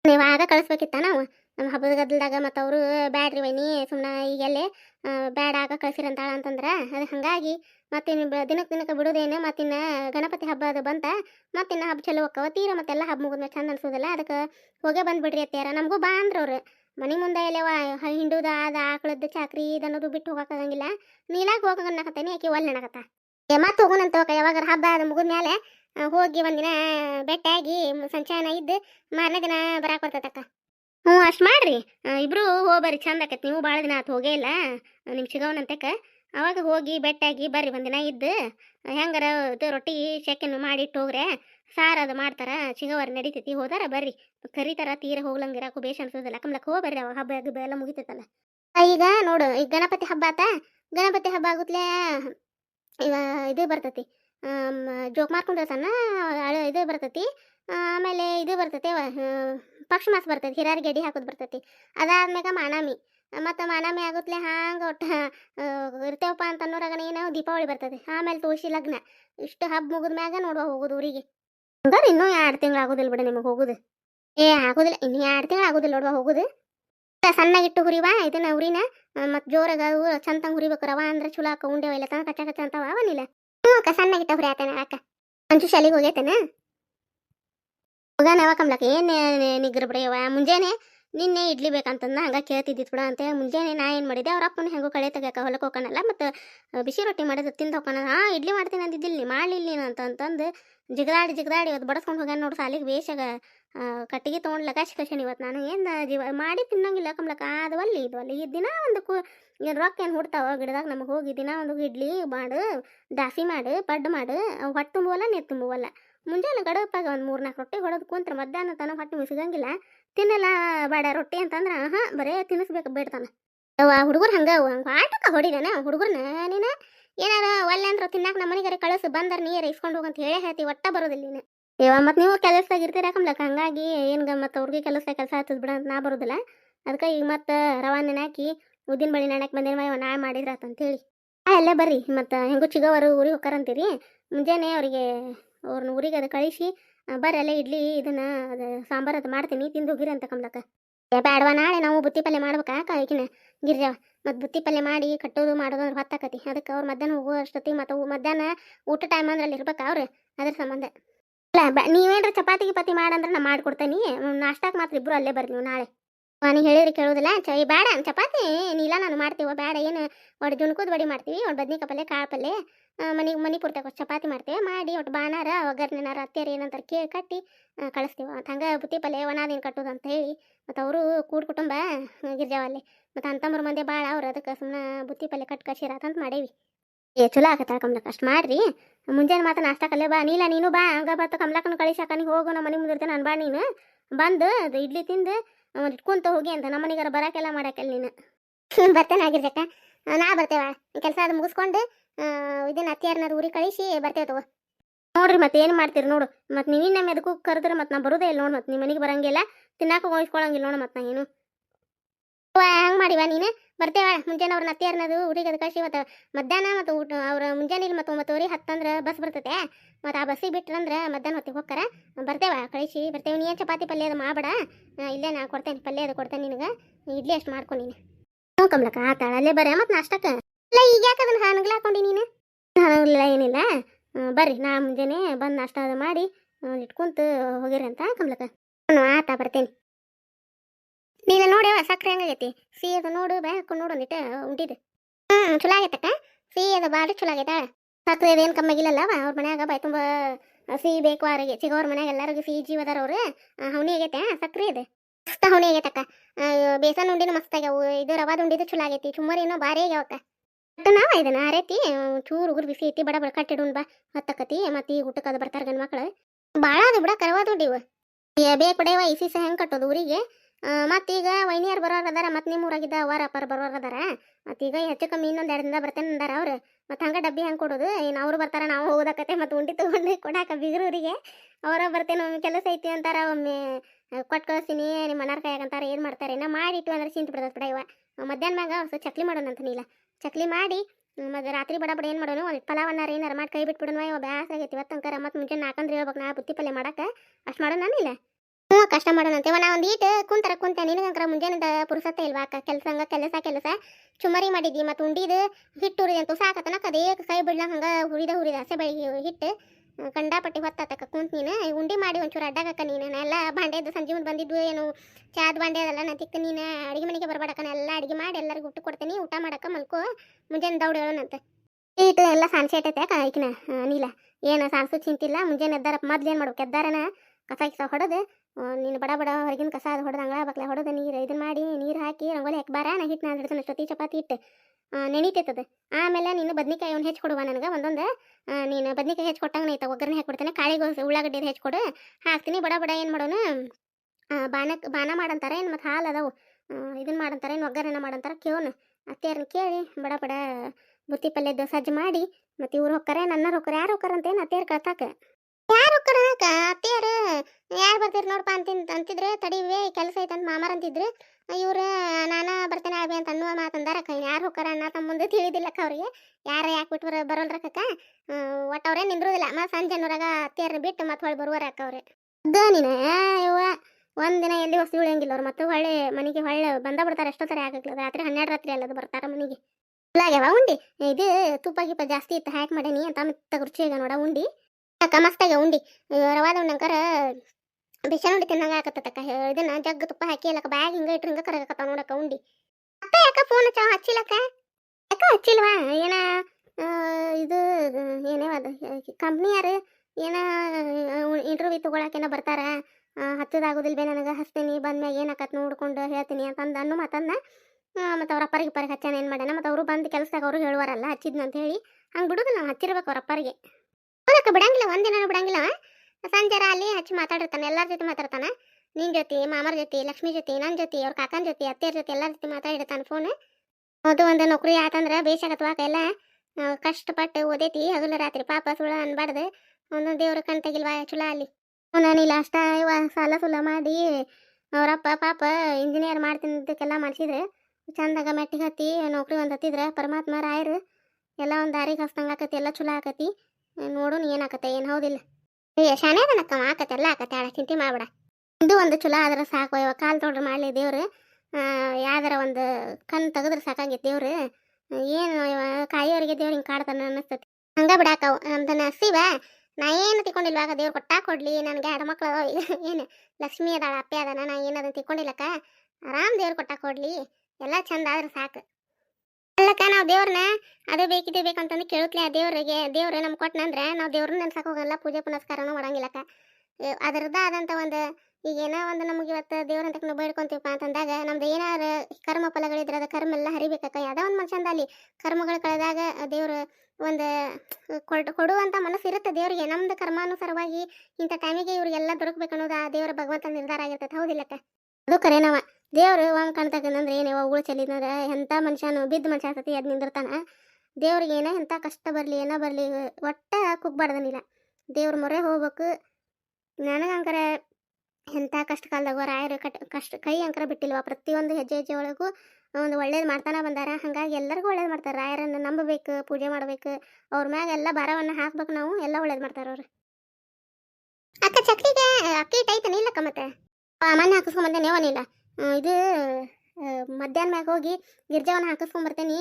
ನೀವು ಆಗ ಕಳಿಸ್ಬೇಕಿತ್ತ ನಾವು. ನಮ್ಮ ಹಬ್ಬದ ಗದ್ದಲದಾಗ ಮತ್ತು ಅವರು, ಬ್ಯಾಡ್ರಿ ವೈನಿ ಸುಮ್ಮನೆ ಈಗೆಲ್ಲೇ ಬ್ಯಾಡ ಆಗ ಕಳ್ಸಿರಂತಾಳ ಅಂತಂದ್ರೆ, ಅದು ಹಾಗಾಗಿ ಮತ್ತಿನ್ನು ದಿನಕ್ಕೆ ದಿನಕ್ಕೆ ಬಿಡೋದೇನು, ಮತ್ತಿನ್ನ ಗಣಪತಿ ಹಬ್ಬ ಅದು ಬಂತ, ಮತ್ತಿನ್ನ ಹಬ್ಬ ಚಲೋ ಹೋಕ್ಕವ, ತೀರ ಮತ್ತೆಲ್ಲ ಹಬ್ಬ ಮುಗಿದ್ಮೇಲೆ ಚಂದ ಅನ್ಸೋದಿಲ್ಲ, ಅದಕ್ಕೆ ಹೋಗೇ ಬಂದ್ಬಿಡ್ರಿ ಅತ್ತೆಯಾರ, ನಮಗೂ ಬಾ ಅಂದ್ರವ್ರು. ಮನೆ ಮುಂದೆ ಎಲ್ಲವ ಹಿಂಡುದ, ಅದ, ಆಕಳದ್ದು, ಚಾಕ್ರಿ, ಇದನ್ನೋದು ಬಿಟ್ಟು ಹೋಗಕ್ಕಾಗಂಗಿಲ್ಲ ನೀಲಾಗ ಹೋಗನ್ನಕತ್ತೇನೆ ಆಕೆ ಒಲ್ ನಡಕತ್ತ ಮತ್ತೆ ಹೋಗೋಣಂತ ಯಾವಾಗ ಹಬ್ಬ ಅದು ಮುಗಿದ್ಮೇಲೆ ಮೇಲೆ ಹೋಗಿ ಒಂದಿನ ಬೆಟ್ಟಾಗಿ ಸಂಚಾನ ಇದ್ದು, ಮಾರನೇ ದಿನ ಬರಾಕ್ ಬರ್ತೈತಕ್ಕ. ಹ್ಞೂ, ಅಷ್ಟು ಮಾಡ್ರಿ. ಇಬ್ಬರು ಇಬ್ರು ಹೋಗ್ಬರ್ರಿ, ಚಂದ ಆಕೈತಿ. ನೀವು ಭಾಳ ದಿನ ಆತು, ಹೋಗೇ ಇಲ್ಲ. ನಿಮ್ಮ ಚಿಗವನಂತಕ್ಕ ಅವಾಗ ಹೋಗಿ ಬೆಟ್ಟಾಗಿ ಬರ್ರಿ ಒಂದಿನ ಇದ್ದು. ಹೆಂಗಾರ ಇದು ರೊಟ್ಟಿ ಶೇಕನ್ ಮಾಡಿ ಇಟ್ಟು ಹೋಗ್ರೆ. ಸಾರು ಅದು ಮಾಡ್ತಾರ ಚಿಗವರ್ ನಡೀತೈತಿ. ಹೋದಾರ ಬರ್ರಿ. ಕರಿತಾರ, ತೀರ ಹೋಗ್ಲಂಗಿರಾಕು ಬೇಷ್ ಅನ್ಸೋದಿಲ್ಲ. ಕಮ್ಲಕ್ಕ ಹೋಗ್ಬರ್ರಿ ಅವ ಹಬ್ಬ ಹಬ್ಬ ಎಲ್ಲ ಮುಗಿತೈತಲ್ಲ. ಈಗ ನೋಡು, ಈಗ ಗಣಪತಿ ಹಬ್ಬ ಆತ. ಗಣಪತಿ ಹಬ್ಬ ಆಗುತ್ತಲೇ ಇವ ಇದು ಬರ್ತೈತಿ. ಜೋಕ್ ಮಾರ್ಕೊಂಡಿರ್ತಾನ ಇದು ಬರ್ತೈತಿ. ಆಮೇಲೆ ಇದು ಬರ್ತೈತಿ ಪಕ್ಷ ಮಾಸ ಬರ್ತೈತಿ, ಹಿರಾರಿ ಗೆಡಿ ಹಾಕೋದು ಬರ್ತೈತಿ. ಅದಾದ್ಮ್ಯಾಗ ಮಾನಾಮಿ, ಮತ್ತು ಮಾನಾಮಿ ಆಗುತ್ತಲೇ ಹಾಂಗೆ ಒಟ್ಟು ಇರ್ತೇವಪ್ಪ ಅಂತ ಅನ್ನೋರಾಗ ಏನೋ ದೀಪಾವಳಿ ಬರ್ತೈತಿ. ಆಮೇಲೆ ತುಳಸಿ ಲಗ್ನ, ಇಷ್ಟು ಹಬ್ಬ ಮುಗಿದ ಮ್ಯಾಗ ನೋಡುವ ಹೋಗೋದು ಊರಿಗೆ. ಹಂಗಾರೆ ಇನ್ನೂ ಎರಡು ತಿಂಗಳು ಆಗೋದಿಲ್ಲ ಬಿಡಿ ನಿಮಗೆ ಹೋಗೋದು. ಏ, ಆಗೋದಿಲ್ಲ, ಇನ್ನೂ ಎರಡು ತಿಂಗಳು ಆಗೋದಿಲ್ಲ ನೋಡುವ ಹೋಗೋದು. ಸಣ್ಣಗಿಟ್ಟು ಹುರಿವಾ, ಇದನ್ನ ಉರಿನ ಮತ್ತು ಜೋರಾಗ ಚಂದಂಗೆ ಹುರಿಬೇಕು ರವ ಅಂದ್ರೆ ಚುಲಾಕ ಉಂಡೆವ ಉಂಡೆ ಇಲ್ಲ ತನ ಕಚ್ಚ ಕಚ್ಚ ಅಂತಾವ ಅವನಿಲ್ಲ. ಹ್ಞೂ ಅಕ್ಕ ಸಣ್ಣಗಿಟ್ಟ ಹುರಿ ಆತನ ಅಕ್ಕ. ಅಂಚು ಶಾಲಿಗೆ ಹೋಗೈತೇನ ಹೋಗಾನ ಯಾವ ಕಮ್ಲಕ್ಕ? ಏನು ನಿಗ್ರ ಬಿಡಯವ ಮುಂಜಾನೆ ನಿನ್ನೆ ಇಡ್ಲಿ ಬೇಕಂತಂದ ಹಂಗ ಕೇಳ್ತಿದ್ದಿತ್ತು ಬಿಡ ಅಂತ ಮುಂಜಾನೆ ನಾ ಏನು ಮಾಡಿದೆ, ಅವ್ರ ಅಪ್ಪನ ಹೆಂಗು ಕಳೆ ತೆಗಿಯಕ ಹೊಲಕ್ಕೆ ಹೋಗೋಣಲ್ಲ ಮತ್ತು ಬಿಸಿ ರೊಟ್ಟಿ ಮಾಡಿದ್ರೆ ತಿಂದು ಹೋಗೋಣ ಹಾಂ ಇಡ್ಲಿ ಮಾಡ್ತೀನಿ ಅಂದಿದ್ದಿಲ್ಲ ಮಾಡಲಿಲ್ಲ ನೀನು ಅಂತ ಅಂತಂದು ಜಿಗದಾಡಿ ಜಿಗದಾಡಿ ಇವತ್ತು ಬಡಸ್ಕೊಂಡು ಹೋಗ್ಯಾನ ನೋಡಿ ಸಾಲಿಗೆ ಬೇಷಾಗ. ಕಟ್ಟಿಗೆ ತೊಗೊಂಡು ಲಗಾಶ್ ಕಳ್ಸೇನಿ ಇವತ್ತು ನಾನು. ಏನು ಜೀವ, ಮಾಡಿ ತಿನ್ನಂಗಿಲ್ಲ ಕಮ್ಲಕ್ಕ ಅದು ಅಲ್ಲಿ ಇದು ಅಲ್ಲಿ ಈ ದಿನ ಒಂದು ಕು, ಏನು ರೊಕ್ಕ ಏನು ಹುಡ್ತಾವ ಗಿಡದಾಗ ನಮಗೆ ಹೋಗಿ ದಿನ ಒಂದು ಇಡ್ಲಿ ಮಾಡು ದಾಸಿ ಮಾಡು, ಪಡ್ಡು ಮಾಡು ಹೊಟ್ಟೆ ತುಂಬುವಲ್ಲ, ನೀರು ತುಂಬುವಲ್ಲ. ಮುಂಜಾನೆ ಗಡಪಾಗ ಒಂದು ಮೂರು ನಾಲ್ಕು ರೊಟ್ಟಿ ಹೊಡೆದು ಕುಂತ್ರೆ ಮಧ್ಯಾಹ್ನ ತನ ಹೊಟ್ಟೆ ಸಿಗಂಗಿಲ್ಲ ತಿನ್ನಲ್ಲ ಬೇಡ ರೊಟ್ಟಿ ಅಂತಂದ್ರೆ ಹಾಂ ಬರೇ ತಿನ್ನಿಸ್ಬೇಕು ಬೇಡ್ತಾನೆ. ಅವ ಹುಡುಗರು ಹಂಗೆ ಹಂಗೆ ಆಟಕ್ಕೆ ಹೊಡಿದಾನ ಹುಡುಗರ್ನ ನೀನು ಏನಾರ ಒಲ್ಲೆ ಅಂದ್ರೆ ತಿನ್ನಾಕ ನಮ್ಮ ಮನೆಗಾರ ಕಳಿಸು ಬಂದ್ರೆ ನೀರು ಇಸ್ಕೊಂಡು ಹೋಗಂತ ಹೇಳೇ ಹೇಳ್ತಿ ಒಟ್ಟ ಬರೋದಿಲ್ಲ ನೀನು. ಇವ ಮತ್ತು ನೀವು ಕೆಲಸದಾಗ ಇರ್ತೀರ ಕಮ್ಲಕ್ಕ ಹಂಗಾಗಿ ಏನು ಮತ್ತು ಅವ್ರಿಗೆ ಕೆಲಸ ಕೆಲಸ ಆಗ್ತದ ಬಿಡ ಅಂತ ನಾ ಬರೋದಿಲ್ಲ. ಅದಕ್ಕೆ ಈಗ ಮತ್ತೆ ರವಾನೆ ಹಾಕಿ ಉದ್ದಿನ ಬಳಿ ನಾಣಕ್ಕೆ ಬಂದೇನ ನಾ ಮಾಡಿದ್ರ ಅಂತೇಳಿ. ಆ ಎಲ್ಲ ಬರ್ರಿ ಮತ್ತು ಹೆಂಗು ಚಿಗವರು ಊರಿಗೆ ಹೋಗ್ತಾರಂತೀರಿ ಮುಂಜಾನೆ ಅವರಿಗೆ ಅವ್ರನ್ನ ಊರಿಗೆ ಅದು ಕಳಿಸಿ ಬರಲ್ಲ ಇಡ್ಲಿ, ಇದನ್ನ ಸಾಂಬಾರ್ ಅದು ಮಾಡ್ತೀನಿ, ತಿಂದು ಹೋಗಿರಿ ಅಂತ ಕಮ್ಲಕ್ಕ ಏ, ಬ್ಯಾಡವಾ, ನಾಳೆ ನಾವು ಬುತ್ತಿ ಪಲ್ಯ ಮಾಡ್ಬೇಕಾ? ಕಾಯ್ಕಿನ ಗಿರ್ಜಾವ. ಮತ್ತು ಬುತ್ತಿ ಪಲ್ಯ ಮಾಡಿ, ಕಟ್ಟೋದು, ಮಾಡೋದು ಅಂದ್ರೆ ಹೊತ್ತಾಕತಿ ಅದಕ್ಕೆ ಅವ್ರು ಮಧ್ಯಾಹ್ನ ಹೋಗೋ ಅಷ್ಟೊತ್ತಿ ಮತ್ತು ಮಧ್ಯಾಹ್ನ ಊಟ ಟೈಮ್ ಅಂದ್ರೆ ಅಲ್ಲಿ ಇರ್ಬೇಕಾ ಅವ್ರು? ಅದ್ರ ಸಂಬಂಧ. ಇಲ್ಲ, ಬ, ನೀವೇನ್ರ ಚಪಾತಿ, ಗಿಪಾತಿ ಮಾಡಂದ್ರೆ ನಾ ಮಾಡ್ಕೊಡ್ತೇನೆ. ನಾಷ್ಟಾಕ್ ಮಾತ್ರ ಇಬ್ರು ಅಲ್ಲೇ ಬರ್ರಿ ನೀವು ನಾಳೆ. ನಾನು ಹೇಳಿದ್ರೆ ಕೇಳೋದಿಲ್ಲ? ಚ ಬೇಡ ಚಪಾತಿ ನೀಲ್ಲ ನಾನು ಮಾಡ್ತೀವ ಬೇಡ ಏನು, ಒಡೆ ಜುಣ್ಕುದ ಬಡಿ ಮಾಡ್ತೀವಿ ಒಟ್ಟು ಬದ್ನಿಕಾಯಿ ಪಲ್ಯ, ಕಾಳು ಪಲ್ಯ. ಮನೆಗೆ ಮನೆ ಪೂರ್ತಿ ಚಪಾತಿ ಮಾಡ್ತೇವೆ ಮಾಡಿ ಒಟ್ಟು ಬಾನಾರ ಒಗ್ಗರ್ನೆನಾರ ಅತ್ತೇರಿ ಏನಂತಾರೆ ಕೇಳಿ ಕಟ್ಟಿ ಕಳಿಸ್ತೀವಿ. ಮತ್ತು ಹಂಗೆ ಬುತ್ತಿ ಪಲ್ಯ ಒಣಾದೇನು ಕಟ್ಟೋದು ಅಂತ ಹೇಳಿ, ಮತ್ತು ಅವರು ಕೂಡ್ ಕುಟುಂಬ ಗಿರ್ಜಾವಲ್ಲಿ. ಮತ್ತು ಅಂತಂಬ್ರ ಮಂದಿ ಭಾಳ ಅವ್ರು ಅದಕ್ಕೆ ಸುಮ್ಮನೆ ಬುತ್ತಿ ಪಲ್ಯ ಕಟ್ ಕಳ್ಸಿರಾತಂತ ಮಾಡೇವಿ. ಏ, ಚಲೋ ಆಗತ್ತೆ ಕಮ್ಲಕ್ಕ, ಅಷ್ಟು ಮಾಡಿರಿ. ಮುಂಜಾನೆ ಮಾತ್ರ ನಾಷ್ಟಾಕಲ್ಲೇ ಬಾ, ನೀಲ ನೀನು ಬಾ, ಹಂಗ ಬತ್ತ ಕಮ್ಲಕ್ಕನ ಕಳಿಸಾಕ ನೀ ಹೋಗು ನಮ್ಮ ಮನೆ ಮುಂದಿರ್ತೇನೆ ನಾನು ಬಾ ನೀನು. ಬಂದು, ಅದು ಇಡ್ಲಿ ತಿಂದು ಒಂದು ಇಟ್ಕೊಂತ ಹೋಗಿ ಅಂತ, ನಮ್ಮ ಮನೆಗಾರ ಬರೋಕೆಲ್ಲ ಮಾಡೋಕೆಲ್ಲ ನೀನು. ಬರ್ತೇನೆ ಆಗಿರ್ಬೇಕ ನಾ ಬರ್ತೇವೆ, ಕೆಲಸ ಅದು ಮುಗಿಸ್ಕೊಂಡು ಇದನ್ನ ಅತ್ತಿಯಾರನ್ನ ಊರಿಗೆ ಕಳಿಸಿ ಬರ್ತೇವೆ ತಗೋ. ನೋಡ್ರಿ ಮತ್ತೆ ಏನು ಮಾಡ್ತೀರಿ ನೋಡು. ಮತ್ತೆ ನೀವಿನ ನಮ್ಮ ಎದಕ್ಕೂ ಕರೆದ್ರೆ ಮತ್ತೆ ನಾ ಬರೋದೇ ಇಲ್ಲ ನೋಡಿ ಮತ್ತೆ ನಿಮ್ಮ ಮನೆಗೆ ಬರಂಗಿಲ್ಲ, ತಿನ್ನಾಕ ಹೋಗಿಸ್ಕೊಳಂಗಿಲ್ಲ ನೋಡು ಮತ್ತೆ ನಾ ಏನು. ಹಂಗೆ ಮಾಡಿವ ನೀನು? ಬರ್ತೇವ ಮುಂಜಾನೆ ಅವ್ರನ್ನ ಅತ್ತಿಯಾರನದು ಊರಿಗೆ ಅದು ಕಳಿಸಿ ಮತ್ತು ಮಧ್ಯಾಹ್ನ ಮತ್ತು ಊಟ, ಅವ್ರ ಮುಂಜಾನೆ ಮತ್ತು ಒಂಬತ್ತುವರೆ ಹತ್ತಂದ್ರೆ ಬಸ್ ಬರ್ತೈತೆ. ಮತ್ತು ಆ ಬಸ್ಸಿಗೆ ಬಿಟ್ರಂದ್ರೆ ಮಧ್ಯಾಹ್ನ ಹೊತ್ತಿಗೆ ಹೋಗ್ತಾರ. ಬರ್ತೇವ ಕಳಿಸಿ ಬರ್ತೇವೆ. ನೀ ಏನು ಚಪಾತಿ ಪಲ್ಯ ಅದು ಮಾಡಬೇಡ. ಇಲ್ಲೇ ನಾ ಕೊಡ್ತೇನೆ ಪಲ್ಯ ಅದು ಕೊಡ್ತೇನೆ ನಿನಗೆ. ಇಡ್ಲಿ ಅಷ್ಟು ಮಾಡ್ಕೊ ನೀನು. ಕಮ್ಲಕ್ಕ, ಆತಾಳ. ಅಲ್ಲೇ ಬರ ಮತ್ತು ನಾಷ್ಟಕ್ಕೆ? ಇಲ್ಲ, ಈಗ ಯಾಕೆ ಅದನ್ನ ಹಣಗ್ಲ ಹಾಕೊಂಡಿ ನೀನು? ಹಣಗ್ಲಿಲ್ಲ ಏನಿಲ್ಲ. ಬರ್ರಿ, ನಾ ಮುಂಜಾನೆ ಬಂದು ನಾಷ್ಟ ಅದು ಮಾಡಿ ಇಟ್ಕೊಂತ ಹೋಗಿರಿ ಅಂತ ಕಮ್ಲಕ್ಕ ಹ್ಞೂ ಆತ ಬರ್ತೇನೆ. ನೀನು ನೋಡ್ಯವ ಸಕ್ಕರೆ ಹೆಂಗಾಗೈತಿ? ಸಿಹಿ ಅದು ನೋಡು ಬೇ ಹಾಕೊಂಡು ನೋಡು ಒಂದಿಟ್ಟು ಉಂಟಿದ್ದು ಹ್ಞೂ ಚಲೋ ಆಗೈತಕ್ಕ. ಸಿಹಿ ಅದು ಭಾಳ ಚಲೋ ಆಗೈತಾಳ ಸಕ್ಕರೆ ಅದೇನು ಕಮ್ಮಾಗಿಲ್ಲಲ್ಲ ಅವ್ರ ಮನ್ಯಾಗ ಬಾಯ್ ತುಂಬ ಸಿಹಿ ಬೇಕು ಅವ್ರಿಗೆ. ಚಿಗೋರ್ ಮನ್ಯಾಗ ಎಲ್ಲರಿಗೂ ಸಿಹಿ ಜೀವ ಅದಾರ ಅವ್ರು. ಹವಣಿ ಆಗೈತೆ ಸಕ್ಕರೆ ಇದೆ. ಮಸ್ತ ಹವಣಿ ಆಗೈತಕ್ಕ. ಬೇಸನ್ ಉಂಡಿನ ಮಸ್ತ್ ಆಗ್ಯಾವು. ಇದು ರವಾದ ಉಂಡಿದು ಚಲೋ ಆಗೈತಿ. ಚುಮ್ಮರಿ ಏನೋ ಭಾರಿ ಆಗ್ಯಾವಕ್ಕ. ನಾವ ಇದನ್ನ ಆರೈತಿ ಚೂರು ಉಗುರು ಬಿಸಿ ಐತಿ ಬಡ ಬಡ ಕಟ್ಟಿಡುನ್ ಬಾ, ಹತ್ತಕತಿ, ಮತ್ತೆ ಈಗ ಊಟಕ್ಕೆ ಅದು ಬರ್ತಾರ ಗಂಡ ಮಕ್ಳು. ಭಾಳ ಅದು ಬಿಡ ಕರವಾ ದುಡ್ಡಿವ ಬೇಕು ಬಿಡವ ಈ ಸೀಸ ಹೆಂಗೆ ಕಟ್ಟೋದು ಊರಿಗೆ? ಮತ್ತೀಗ ವೈನಿಯರ್ ಬರೋರ್ ಅದಾರ, ಮತ್ತೆ ನಿಮ್ಮ ಊರಾಗಿದ್ದ ಅವರ ಅಪ್ಪರ್ ಬರೋರ್ ಅದಾರ. ಮತ್ತೀಗ ಹೆಚ್ಚು ಕಮ್ಮಿ ಇನ್ನೊಂದು ಎರಡು ದಿನ ಬರ್ತೇನೆ ಅಂದಾರ ಅವ್ರು. ಮತ್ತೆ ಹಂಗೆ ಡಬ್ಬಿ ಹೆಂಗೆ ಕೊಡೋದು? ಏನು ಅವ್ರು ಬರ್ತಾರ, ನಾವು ಹೋಗೋದಕ್ಕತೆ ಮತ್ತೆ ಉಂಡಿ ತಗೊಂಡು ಕೊಡಾಕ ಬಿಗ್ರೂರಿಗೆ ಅವರ ಬರ್ತೇನೆ, ಒಮ್ಮೆ ಕೆಲಸ ಐತಿ ಅಂತಾರ, ಒಮ್ಮೆ ಕೊಟ್ಟು ಕಳಿಸ್ತೀನಿ ನಿಮ್ಮ ಮನಾರ್ ಅಂತಾರ, ಏನು ಮಾಡ್ತಾರೆ, ನಾ ಮಾಡಿಟ್ಟು ಅಂದ್ರೆ ಚಿಂತೆ ಬಿಡ ಇವ. ಮಧ್ಯಾಹ್ನ ಮ್ಯಾಗ ಹೊಸ ಚಕ್ಲಿ ಮಾಡೋಣ ಅಂತ ನೀಲ. ಚಕ್ಲಿ ಮಾಡಿ, ಮತ್ತು ರಾತ್ರಿ ಬಡ ಬಡ ಏನು ಮಾಡೋಣ ಒಂದು ಪಲಾವನ್ನಾರ ಏನಾರು ಮಾಡಿ ಕೈ ಬಿಟ್ಬಿಡೋಣ ಇವ ಬ್ಯಾಸ ಆಗೈತಿ ಇವತ್ತಂಕರ ಮತ್ತೆ ಮುಂಜಾನೆ ನಾಲ್ಕಂದ್ರೆ ಹೇಳ್ಬೇಕು ನಾ ಬುತ್ತಿ ಪಲ್ಯ ಮಾಡಕ್ಕೆ. ಅಷ್ಟು ಮಾಡೋಣ ಇಲ್ಲ. ಹ್ಞೂ, ಕಷ್ಟ ಮಾಡೋಣ ಅಂತೇವ ನಾ ಒಂದು ಈಟ್ ಕುಂತರ ಕುಂತ. ನಿನಗಂಕರ ಮುಂಜಾನೆ ಪುರುಸತ್ತೆ ಇಲ್ವಾ ಅಕ್ಕ? ಕೆಲಸ ಹಂಗ, ಕೆಲಸ ಕೆಲಸ. ಚುಮರಿ ಮಾಡಿದ್ವಿ ಮತ್ತು ಉಂಡಿದು ಹಿಟ್ಟು ಹುರಿದಂತು ಸಾಕತನಕ ಅದೇ ಕೈ ಬಿಡ್ಲ ಹಂಗ ಹುರಿದ ಹುರಿದ ಹಸೆ ಬೆಳಿಗ್ಗೆ ಹಿಟ್ಟು. ಕಂಡಾಪಟ್ಟಿ ಹೊತ್ತಾತಕ ಕುಂತ ನೀನು. ಉಂಡಿ ಮಾಡಿ ಒಂಚೂರು ಅಡ್ಡಾಗಕ್ಕ ನೀನು. ಎಲ್ಲ ಬಾಂಡೆದು ಸಂಜೆ ಮುಂದೆ ಬಂದಿದ್ದು ಏನು, ಚಾದ ಬಾಂಡೆ ಅದೆಲ್ಲ ನಾ ತಿಕ್ಕ ನೀನು. ಅಡಿಗೆ ಮನೆಗೆ ಬರಬೇಡಕ್ಕ ಎಲ್ಲ ಅಡಿಗೆ ಮಾಡಿ ಎಲ್ಲರಿಗೂ ಊಟ ಕೊಡ್ತೀನಿ. ಊಟ ಮಾಡಕ್ಕ ಮಲ್ಕೋ. ಮುಂಜಾನೆ ದೌಡ್ ಹೇಳೋಣಂತ. ಈಟ್ ಎಲ್ಲ ಸಾನ್ಸೇಟೈತೆ ಕಾಯ್ಕಿನ ನೀಲ. ಏನು ಸಾನ್ಸು ಚಿಂತಿಲ್ಲ. ಮುಂಜಾನೆ ಎದ್ದಾರ ಮೊದ್ಲು ಏನು ಮಾಡ್ಬೇಕು? ಎದ್ದಾರನ? ಕಸ ಕಿಸ ಹೊಡೆದು. ನೀನು ಬಡ ಬಡ ಹೊರಗಿನ ಕಸ ಅದು ಹೊಡೆದು ಅಂಗಳ ಬಕ್ಲೆ ಹೊಡೆದು ನೀರು ಇದನ್ನ ಮಾಡಿ ನೀರು ಹಾಕಿ ರಂಗೋಲಿ ಹಾಕಿ ಬಾರ. ನಾ ಹಿಟ್ಟು ನಾನು ಅಷ್ಟೊತ್ತಿ ಚಪಾತಿ ಹಿಟ್ಟು ನೆನೀತೈತದ. ಆಮೇಲೆ ನೀನು ಬದ್ನಿಕಾಯಿ ಅವ್ನು ಹೆಚ್ಚು ಕೊಡುವ ನನಗೆ ಒಂದೊಂದು ನೀನು ಬದ್ನಿಕಾಯಿ ಹೆಚ್ಚು ಕೊಟ್ಟಂಗೆ ಐತ ಒಗ್ಗರಣೆ ಹಾಕ್ಬಿಡ್ತೇನೆ ಕಾಳಿಗೆ ಉಳ್ಳಾಗಡ್ಡಿ ಹೆಚ್ಚು ಕೊಡು, ಹಾಕ್ತೀನಿ. ಬಡ ಬಡ ಏನು ಮಾಡೋಣ ಬಾಣಕ್ಕೆ ಬಾಣ ಮಾಡಂತಾರೆ ಏನು ಮತ್ತು ಹಾಲು ಅದಾವು ಇದನ್ನ ಮಾಡಂತಾರೆ ಏನು ಒಗ್ಗರಣೆ ಮಾಡಂತಾರೆ ಕೇವನು ಅತ್ತೆಯರ್ನ ಕೇಳಿ, ಬಡ ಬಡ ಬುತ್ತಿ ಪಲ್ಯದ ಸಜ್ಜು ಮಾಡಿ, ಮತ್ತು ಇವ್ರು ಹೊಕ್ಕರೆ ನನ್ನ ಹೊಕ್ಕರೆ, ಯಾರು ಹೊಕ್ಕರಂತೇನು ಅತ್ತೆಯರು ಕಳ್ತಾಕ. ಅತ್ತೆಯರು ಯಾರು ಬರ್ತೀರಿ ನೋಡಪ್ಪ ಅಂತ ಅಂತಿದ್ರೆ, ತಡಿವೆ ಕೆಲಸ ಐತೆ ಅಂತ ಮಾಮಾರ್ ಅಂತಿದ್ರು. ಇವ್ರು, ನಾನ ಬರ್ತೇನೆ ಅಭಿ ಅಂತ ಅನ್ನುವ ಮಾತಂದಾರ ಕೈ ಯಾರು ಹೊಕ್ಕರ ಅನ್ನ ತಮ್ಮ ಮುಂದೆ ತಿಳಿದಿಲ್ಲಕ್ಕ ಅವ್ರಿಗೆ. ಯಾರ ಯಾಕೆ ಬಿಟ್ಟು ಬರೋಲ್ರ ಕಕ್ಕ ಒಟ್ಟು ಅವ್ರೇ ನಿಂದ್ರುದಿಲ್ಲ. ಮತ್ತು ಸಂಜೆನೂರಾಗ ಅತ್ತೆಯರು ಬಿಟ್ಟು ಮತ್ತೆ ಹೊಳ್ಳಿ ಬರುವರ ಅಕ್ಕ ಅವ್ರೆ. ಅದ ಇವ ಒಂದಿನ ಎಲ್ಲಿ ಹೊಸ ಉಳಿಯಂಗಿಲ್ಲ ಅವ್ರು. ಮತ್ತೆ ಹೊಳ್ಳಿ ಮನೆಗೆ ಹೊಳ್ಳಿ ಬಂದ ಬಿಡ್ತಾರೆ. ಎಷ್ಟೋ ತರ ಆಗಕ್ಲ ರಾತ್ರಿ ಹನ್ನೆರಡು ರಾತ್ರಿ ಅಲ್ಲದು ಬರ್ತಾರ ಮನೆಗೆ. ಇಲ್ಲಾಗ್ಯವ ಉಂಡಿ? ಇದು ತುಪ್ಪ ಗಿಪ್ಪ ಜಾಸ್ತಿ ಇತ್ತು. ಹ್ಯಾಕ್ ಮಾಡೇನಿ ಅಂತ ಮಿತ್ತ ರುಚಿ ಈಗ ನೋಡ ಉಂಡಿ. ಅಕ್ಕ ಮಸ್ತಾಗ ಉಂಡಿ. ರವಾದ ಉಂಡಂಕರ ಬಿಸಿ ಉಂಡಿ ತಿನ್ನಂಗ ಆಗತ್ತಕ್ಕ ಇದನ್ನ ಜಗ್ಗ ತುಪ್ಪ ಹಾಕಿ ಎಲ್ಲಕ್ಕ ಬ್ಯಾಗ್ ಹಿಂಗ ಇಟ್ರು ಹಿಂಗ ಕರಗಕತ್ತ ನೋಡಕ್ಕ ಉಂಡಿ. ಅಕ್ಕ ಯಾಕ ಫೋನ್ ಚಾ ಹಚ್ಚಿಲ್ಲಕ್ಕ ಯಾಕ ಹಚ್ಚಿಲ್ವಾ? ಏನ ಇದು, ಏನೇ ಅದು? ಕಂಪ್ನಿ ಯಾರು? ಏನ ಇಂಟರ್ವ್ಯೂ ತಗೊಳಕೇನ ಬರ್ತಾರ? ಹತ್ತದಾಗೋದಿಲ್ಲ ಬೇ ನನಗೆ? ಹಚ್ತೀನಿ ಬಂದ್ಮ್ಯಾಗ ಏನಾಕತ್ ನೋಡ್ಕೊಂಡು ಹೇಳ್ತೀನಿ ಅಂತಂದು, ಅನ್ನು ಮತ್ತಂದ ಮತ್ತು ಅವ್ರ ಅಪ್ಪರಿಗೆ ಪರಿಗೆ ಹಚ್ಚಾನ ಏನು ಮಾಡ್ಯಾನ? ಮತ್ತು ಅವರು ಬಂದು ಕೆಲಸದಾಗ ಅವರು ಹೇಳುವಾರಲ್ಲ, ಹಚ್ಚಿದ್ನಂತ ಹೇಳಿ, ಹಂಗೆ ಬಿಡುದು ನಾವು ಹಚ್ಚಿರ್ಬೇಕು ಅವ್ರ ಅಪ್ಪರಿಗೆ. ಅದಕ್ಕೆ ಬಿಡಂಗಿಲ್ಲ? ಒಂದಿನ ಬಿಡಂಗಿಲ್ಲ ಸಂಜಾರ ಅಲ್ಲಿ ಹಚ್ಚಿ ಮಾತಾಡಿರ್ತಾನೆ, ಎಲ್ಲರ ಜೊತೆ ಮಾತಾಡ್ತಾನ. ನಿನ್ ಜೊತೆ, ಮಾಮರ ಜೊತೆ, ಲಕ್ಷ್ಮಿ ಜೊತೆ ನನ್ನ ಜೊತೆ, ಅವ್ರ ಕಾಕನ ಜೊತೆ, ಅತ್ತೆಯರ ಜೊತೆ ಎಲ್ಲರ ಜೊತೆ ಮಾತಾಡಿರ್ತಾನೆ ಫೋನ್ ಅದು ಒಂದು ನೌಕರಿ ಆತಂದ್ರೆ ಬೇಸಾಗತ್ವಾಕ ಎಲ್ಲ. ಕಷ್ಟಪಟ್ಟು ಓದೈತಿ, ಹಗಲು ರಾತ್ರಿ ಪಾಪ ಸುಳ ಅನ್ಬಾರ್ದು. ಒಂದೊಂದು ದೇವ್ರ ಕಣ್ ತೆಗಿಲ್ವಾ ಚುಲ ಅಲ್ಲಿ. ನಾನಿಲ್ಲ ಅಷ್ಟ ಇವ ಸಾಲ ಸುಲ ಮಾಡಿ ಅವರಪ್ಪ ಪಾಪ ಇಂಜಿನಿಯರ್ ಮಾಡ್ತಿದ್ದಕ್ಕೆಲ್ಲ ಮಾಡಿಸಿದ್ರೆ ಚಂದಾಗ ಮೆಟ್ಟಿಗೆ ಹತ್ತಿ ನೌಕರಿ ಒಂದು ಹತ್ತಿದ್ರೆ ಪರಮಾತ್ಮ ರಾಯರು ಎಲ್ಲ ಒಂದು ದಾರಿಗೆ ಹಸ್ತಂಗೆ ಆಕತಿ, ಎಲ್ಲ ಚಲೋ ಆಕತಿ. ನೋಡೋಣ ಏನಾಕತ್ತೆ, ಏನು ಹೌದಿಲ್ಲ. ಏ ಶಾನೆ ಅದನಕ್ಕ ಆಕತ್ತೆ, ಎಲ್ಲ ಆಕತ್ತೆ ಚಿಂತೆ ಮಾಡ್ಬೇಡ. ಇದು ಒಂದು ಚಲೋ ಆದ್ರೆ ಸಾಕು ಇವಾಗ ಕಾಲು ತೊಡ್ರಿ ಮಾಡಲಿ ದೇವ್ರು. ಯಾವ್ದಾರ ಒಂದು ಕಣ್ಣು ತೆಗೆದ್ರೆ ಸಾಕಾಗಿತ್ತು ದೇವ್ರು. ಏನು ಇವ ಕಾಯೋರಿಗೆ ದೇವ್ರು ಹಿಂಗೆ ಕಾಡ್ತಾನೆ ಅನ್ನಿಸ್ತತಿ. ಹಂಗೆ ಬಿಡಾಕವು ನಮ್ದು ನಸೀವ ನಾ ಏನು ತಿಕ್ಕೊಂಡಿಲ್ವಾಗ ದೇವ್ರು ಕೊಟ್ಟಾ ಕೊಡ್ಲಿ, ನನಗೆ ಹೆಣ್ಮಕ್ಳು ಏನು, ಲಕ್ಷ್ಮಿ ಅದಾಳ, ಅಪ್ಪೆ ಅದಾನ, ನಾ ಏನದನ್ನ ತಿಳ್ಕೊಂಡಿಲ್ಲಕ್ಕ ಆರಾಮ್ ದೇವ್ರು ಕೊಟ್ಟಾ ಕೊಡ್ಲಿ, ಎಲ್ಲ ಚಂದ ಆದ್ರೆ ಸಾಕು. ಅಲ್ಲಕ್ಕ, ನಾವು ದೇವ್ರನ್ನ ಅದು ಬೇಕಿದೆ ಬೇಕಂತಂದು ಕೇಳುತ್ತಲೇ ಆ ದೇವರಿಗೆ. ದೇವ್ರೆ ನಮ್ಗೆ ಕೊಟ್ಟನಂದ್ರೆ ನಾವು ದೇವ್ರನ್ನ ನೆನ್ಸಕ್ಕೆ ಹೋಗಲ್ಲ, ಪೂಜೆ ಪುನಸ್ಕಾರನೂ ಮಾಡಂಗಿಲ್ಲಕ್ಕ. ಅದರದ್ದೇ ಆದಂಥ ಒಂದು ಈಗ ಏನೋ ಒಂದು ನಮ್ಗೆ ಇವತ್ತು ದೇವ್ರಂತ ನಾವು ಬೇಡ್ಕೊಂತೀವಪ್ಪ ಅಂತಂದಾಗ ನಮ್ದು ಏನಾರ ಕರ್ಮ ಫಲಗಳಿದ್ರೆ ಅದು ಕರ್ಮ ಎಲ್ಲ ಹರಿಬೇಕಕ್ಕ. ಯಾವುದೋ ಒಂದು ಮನುಷ್ಯಂದ ಅಲ್ಲಿ ಕರ್ಮಗಳು ಕಳೆದಾಗ ದೇವ್ರ ಒಂದು ಕೊಡ್ ಕೊಡುವಂಥ ಮನಸ್ಸು ಇರುತ್ತೆ ದೇವರಿಗೆ. ನಮ್ದು ಕರ್ಮಾನುಸಾರವಾಗಿ ಇಂಥ ಟೈಮಿಗೆ ಇವ್ರಿಗೆಲ್ಲ ದೊರಕಬೇಕು ಅನ್ನೋದು ಆ ದೇವರ ಭಗವಂತ ನಿರ್ಧಾರ ಆಗಿರ್ತೈತೆ. ಹೌದಿಲ್ಲಕ್ಕ? ಅದು ಕರೆನವ ದೇವ್ರು ಒಂದು ಕಾಣ್ತಕ್ಕಂದ್ರೆ ಏನೇವ ಉಗುಳು ಚೆಲ್ಲಿದ್ರೆ ಎಂಥ ಮನುಷ್ಯನು ಬಿದ್ದ ಮನುಷ್ಯ ಸತಿ ಅದು ನಿಂದಿರ್ತಾನ. ದೇವ್ರಿಗೆ ಏನೋ ಎಂಥ ಕಷ್ಟ ಬರಲಿ, ಏನೋ ಬರಲಿ, ಒಟ್ಟ ಕುಗ್ಬಾರ್ದನಿಲ್ಲ ದೇವ್ರ ಮೊರೆ ಹೋಗ್ಬೇಕು. ನನಗಂಕರ ಎಂಥ ಕಷ್ಟ ಕಾಲದಾಗ ರಾಯರು ಕಟ್, ಕಷ್ಟ, ಕೈ ಅಂಕರ ಬಿಟ್ಟಿಲ್ವ? ಪ್ರತಿಯೊಂದು ಹೆಜ್ಜೆ ಹೆಜ್ಜೆ ಒಳಗೂ ಒಂದು ಒಳ್ಳೇದು ಮಾಡ್ತಾನೆ ಬಂದಾರ. ಹಾಗಾಗಿ ಎಲ್ಲರಿಗೂ ಒಳ್ಳೇದು ಮಾಡ್ತಾರೆ. ರಾಯರನ್ನು ನಂಬಬೇಕು, ಪೂಜೆ ಮಾಡ್ಬೇಕು. ಅವ್ರ ಮ್ಯಾಗ ಎಲ್ಲ ಭಾರವನ್ನು ಹಾಕ್ಬೇಕು ನಾವು, ಎಲ್ಲ ಒಳ್ಳೇದು ಮಾಡ್ತಾರೆ ಅವ್ರು. ಅಕ್ಕ ಚಕ್ರಿಗೆ ಅಕ್ಕಿ ಐತನ ಇಲ್ಲಕ್ಕ ಮತ್ತೆ? ಮನೆ ಬಂದೇನೆ ನೇವನಿಲ್ಲ ಇದು ಮಧ್ಯಾಹ್ನ ಮ್ಯಾಗ ಹೋಗಿ ಗಿರ್ಜಾವನ್ನ ಹಾಕಿಸ್ಕೊಂಬರ್ತೇನೆ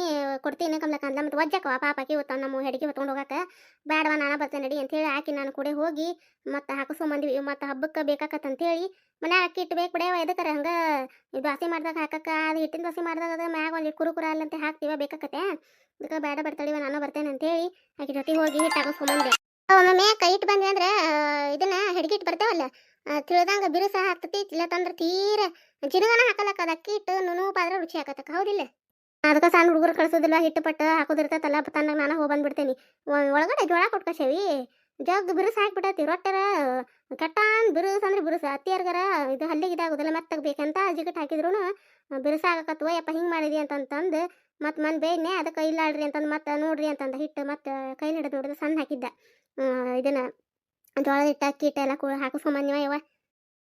ಕೊಡ್ತೀನಿ ಕಮ್ಲಕ್ಕ ಅಂದ ಮತ್ತು ಪಾಪ ಪಾಪಾಕಿ ಹೊತ್ತ ನಮ್ಮ ಹೆಡಿಗೆ ಹೊತ್ಕೊಂಡು ಹೋಗಾಕ. ಬೇಡವ ನಾನು ಬರ್ತೇನೆ ನಡಿ ಅಂತೇಳಿ ಹಾಕಿ ನಾನು ಕೂಡ ಹೋಗಿ ಮತ್ತೆ ಹಾಕಿಸ್ಕೊಂಬಂದ್ವಿ ಮತ್ತು ಹಬ್ಬಕ್ಕೆ ಬೇಕಾಕತ್ ಅಂತೇಳಿ ಮನ್ಯಾಗ ಅಕ್ಕಿ ಇಟ್ಟು ಬೇಕು ಬಿಡವ ಎದಕ್ಕರ ಹಂಗೆ ದೋಸೆ ಮಾಡ್ದಾಗ ಹಾಕಕ್ಕೆ? ಅದು ಹಿಟ್ಟಿನ ದೋಸೆ ಮಾಡ್ದಾಗ ಅದ್ರ ಮ್ಯಾಗ ಒಂದು ಕುರುಕುರ ಅಲ್ಲಂತೆ ಹಾಕ್ತೀವ ಬೇಕಾಕತ್ತೆ. ಅದಕ್ಕೆ ಬೇಡ ಬರ್ತಾಳಿವ, ನಾನು ಬರ್ತೇನೆ ಅಂತೇಳಿ ಆಕಿ ಜೊತೆ ಹೋಗಿ ಹಿಟ್ಟು ಹಾಕಿಸ್ಕೊಂಬಂದೆ ಒಮ್ಮೆ ಕೈ ಇಟ್ಟು ಬಂದೆ ಅಂದ್ರೆ ಇದನ್ನ ಹೆಡ್ಗಿಟ್ಟು ಬರ್ತಾವಲ್ಲ ತಿಳಿದಂಗ ಬಿರುಸ ಹಾಕ್ತತಿ, ಇಲ್ಲ ತಂದ್ರೆ ತೀರ ಜಿನಗನ ಹಾಕಲಕ್ಕ ಅದು ಅಕ್ಕಿ ನುನು ನುಣುಪಾದ್ರೆ ರುಚಿ ಹಾಕತಕ್ಕ ಹೌದಿಲ್ಲ? ಅದಕ್ಕೆ ಸಣ್ಣ ಹುಡುಗರು ಕಳ್ಸೋದಿಲ್ಲ, ಹಿಟ್ಟು ಪಟ್ಟು ಹಾಕೋದಿರ್ತೈತಲ್ಲ ತನ್ನ ನಾನು ಹೋಗಿ ಬಂದ್ಬಿಡ್ತೇನೆ. ಒಳಗಡೆ ಜೋಳ ಕೊಟ್ಕಸೇವಿ ಜಗ್ ಬಿರುಸು ಹಾಕ್ಬಿಟ್ಟತಿ ರೊಟ್ಟರ ಕಟ್ಟಾನ್ ಬಿರುಸ ಅಂದ್ರೆ ಬಿರುಸು ಅತ್ತಿಯರ್ಗರ ಇದು ಹಲ್ಲಿಗೆ ಇದಾಗೋದಿಲ್ಲ ಮತ್ತೆ ಬೇಕಂತ ಜಿಗಟ್ ಹಾಕಿದ್ರು ಬಿರುಸ ಆಗಕತ್ವ ಯಪ್ಪ ಹಿಂಗೆ ಮಾಡಿದಿ ಅಂತಂತಂದು ಮತ್ತೆ ಮನ್ ಬೇಯ್ನೆ ಅದಕ್ಕೆ ಇಲ್ಲಾಡ್ರಿ ಅಂತಂದು ಮತ್ತೆ ನೋಡ್ರಿ ಅಂತಂದು ಹಿಟ್ಟು ಮತ್ತೆ ಕೈಲಿ ಹಿಡಿದು ನೋಡಿದ್ರೆ ಸಣ್ಣ ಹಾಕಿದ್ದ. ಇದನ್ನ ಜೋಳದ ಹಿಟ್ಟು ಅಕ್ಕಿ ಹಿಟ್ಟು ಎಲ್ಲ ಕೂಡ ಹಾಕಿಸ್ಕೊಂಬಂದಿವ ಯವ್ವ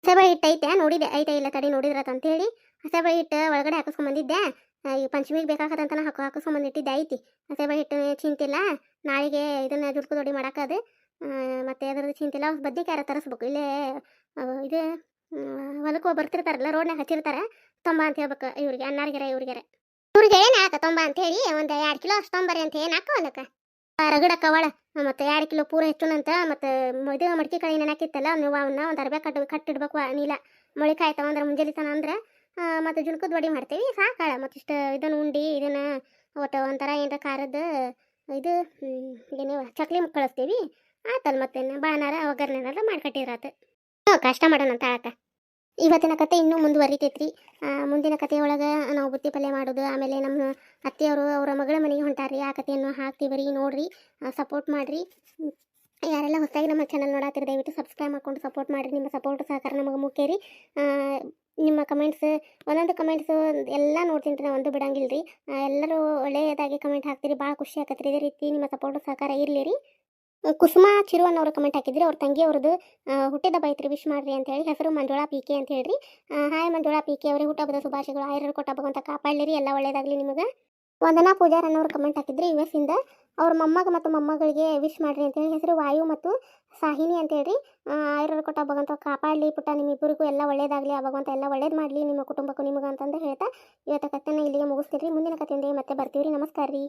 ಹಸೆಬೆ ಹಿಟ್ಟು ಐತೆ ನೋಡಿದೆ ಐತೆ ಇಲ್ಲ ತಡಿ ನೋಡಿದ್ರತ ಅಂತೇಳಿ. ಹಸೆಬೆ ಹಿಟ್ಟು ಒಳಗಡೆ ಹಾಕಿಸ್ಕೊಂಬಂದಿದ್ದೆ ಈ ಪಂಚಮಿಗೆ ಬೇಕಾಗತ್ತಂತ ಹಾಕೋ ಹಾಕಿಸ್ಕೊಂಬಂದಿಟ್ಟಿದ್ದೆ ಐತಿ. ಹಸೆಬೆ ಹಿಟ್ಟು ಚಿಂತಿಲ್ಲ. ನಾಳೆಗೆ ಇದನ್ನ ಜುಡ್ಕು ದೊಡ್ಡಿ ಮಾಡಾಕದು ಆ, ಮತ್ತೆ ಅದ್ರದ್ದು ಚಿಂತಿಲ್ಲ. ಬದ್ನಿಕಾಯಿ ತರಿಸ್ಬೇಕು. ಇಲ್ಲೇ ಇದು ಹೊಲಕ್ಕೆ ಬರ್ತಿರ್ತಾರಲ್ಲ ರೋಡ್ನಾಗ ಹಚ್ಚಿರ್ತಾರೆ. ತೊಂಬ ಅಂತ ಹೇಳ್ಬೇಕು ಇವ್ರಿಗೆ ಅನ್ನಾರ್ಗೆರೆ ಇವ್ರಿಗೆರ. ಇವ್ರಿಗೆ ಏನು ಆತ ತೊಂಬ ಅಂತ ಹೇಳಿ ಒಂದು ಎರಡು ಕಿಲೋ ಅಷ್ಟು ತೊಂಬರಿ ಅಂತ ಏನು ಹಾಕೋಲ್ಲಕ್ಕ ರಗಡಕ್ಕ ಕವಳ ಮತ್ತೆ ಎರಡು ಕಿಲೋ ಪೂರ ಹೆಚ್ಚುನಂತ, ಮತ್ತೆ ಇದು ಮಡಿಕೆ ಕಾಯಿ ನೆನಕಿತ್ತಲ್ಲ ನೀವು ಅವನ್ನ ಒಂದು ಅರ್ಬೆ ಕಟ್ಟು ಕಟ್ಟಿಡ್ಬೇಕು ನೀಲ ಮೊಳಿಕಾಯಿ ತಗೊಂಡ್ರೆ ಮುಂಜಾನೆ ತನ ಅಂದ್ರೆ ಮತ್ತೆ ಜುಣ್ಕದ ವಡಿ ಮಾಡ್ತೀವಿ, ಸಾಕಾಳ. ಮತ್ತಿಷ್ಟು ಇದನ್ನು ಉಂಡಿ, ಇದನ್ನ ಒಟ್ಟು ಒಂಥರ ಏನರ ಖಾರದ, ಇದು ಏನ ಚಕ್ಲಿ ಕಳಿಸ್ತೀವಿ ಆತಲ್ ಮತ್ತೆ ಬಾನಾರ ಒಗ್ಗರ್ನೆನಾರ ಮಾಡ್ಕಟ್ಟಿರಾತು. ಕಷ್ಟ ಮಾಡೋಣ ಅಂತ ಆಕ ಇವತ್ತಿನ ಕತೆ ಇನ್ನೂ ಮುಂದುವರಿತೈತ್ರಿ. ಮುಂದಿನ ಕಥೆಯೊಳಗೆ ನಾವು ಬುತ್ತಿ ಪಲ್ಯ ಮಾಡೋದು, ಆಮೇಲೆ ನಮ್ಮ ಅತ್ತೆಯವರು ಅವರ ಮಗಳ ಮನೆಗೆ ಹೊಂಟಾರಿ ಆ ಕಥೆಯನ್ನು ಹಾಕ್ತೀವಿ ರೀ ನೋಡ್ರಿ ಸಪೋರ್ಟ್ ಮಾಡಿರಿ. ಯಾರೆಲ್ಲ ಹೊಸದಾಗಿ ನಮ್ಮ ಚಾನಲ್ ನೋಡಾತಿರಿ, ದಯವಿಟ್ಟು ಸಬ್ಸ್ಕ್ರೈಬ್ ಮಾಡ್ಕೊಂಡು ಸಪೋರ್ಟ್ ಮಾಡಿರಿ. ನಿಮ್ಮ ಸಪೋರ್ಟ್ ಸಹಕಾರ ನಮಗೆ ಮುಖ್ಯ ರೀ. ನಿಮ್ಮ ಕಮೆಂಟ್ಸ್ ಒಂದೊಂದು ಕಮೆಂಟ್ಸು ಎಲ್ಲ ನೋಡ್ತೀನಿ ರೀ ಒಂದು ಬಿಡಂಗಿಲ್ಲ ರೀ ಎಲ್ಲರೂ ಒಳ್ಳೆಯದಾಗಿ ಕಮೆಂಟ್ ಹಾಕ್ತೀರಿ ಭಾಳ ಖುಷಿ ಆಕತ್ರಿ. ಇದೇ ರೀತಿ ನಿಮ್ಮ ಸಪೋರ್ಟ್ ಸಹಕಾರ ಇರಲಿ ರೀ. ಕುಸುಮಾ ಚಿರು ಅನ್ನೋರು ಕಮೆಂಟ್ ಹಾಕಿದ್ರಿ. ಅವ್ರ ತಂಗಿ ಅವ್ರದ್ದು ಹುಟ್ಟಿದ ಬೈತ್ರಿ ವಿಶ್ ಮಾಡ್ರಿ ಅಂತ ಹೇಳಿ ಹೆಸರು ಮಂಜುಳಾ ಪಿ ಕೆ ಅಂತ ಹೇಳ್ರಿ. ಹಾಯ್ ಮಂಜುಳಾ ಪಿ ಕೆ ಅವ್ರಿಗೆ ಹುಟ್ಟಹಬ್ಬದ ಶುಭಾಶಯಗಳು. ಆಯರ್ ಕೊಟ್ಟ ಭಗವಂತ ಕಾಪಾಡಲಿರಿ. ಎಲ್ಲ ಒಳ್ಳೇದಾಗಲಿ ನಿಮಗೆ. ವಂದನಾ ಪೂಜಾರ್ ಅನ್ನೋರು ಕಮೆಂಟ್ ಹಾಕಿದ್ರಿ ಯು ಎಸ್ ಇಂದ. ಅವ್ರ ಮೊಮ್ಮಗ ಮತ್ತು ಮೊಮ್ಮಗಳಿಗೆ ವಿಶ್ ಮಾಡ್ರಿ ಅಂತೇಳಿ ಹೆಸರು ವಾಯು ಮತ್ತು ಸಾಹಿನಿ ಅಂತ ಹೇಳ್ರಿ. ಆಯುರ್ವೇದ ಕೊಟ್ಟ ಭಗವಂತ ಕಾಪಾಡಲಿ ಪುಟ್ಟ ನಿಮ್ಮಿಬ್ಬರಿಗೂ ಎಲ್ಲ ಒಳ್ಳೇದಾಗಲಿ. ಆ ಭಗವಂತ ಎಲ್ಲ ಒಳ್ಳೇದು ಮಾಡಲಿ ನಿಮ್ಮ ಕುಟುಂಬಕ್ಕೂ ನಿಮಗೆ ಅಂತಂದು ಹೇಳ್ತಾ ಇವತ್ತು ಕಥೆನ ಇಲ್ಲಿಗೆ ಮುಗಿಸ್ತೀರಿ ಮುಂದಿನ ಕಥೆಯಿಂದ ಮತ್ತೆ ಬರ್ತೀವಿ ರೀ ನಮಸ್ಕಾರ ರೀ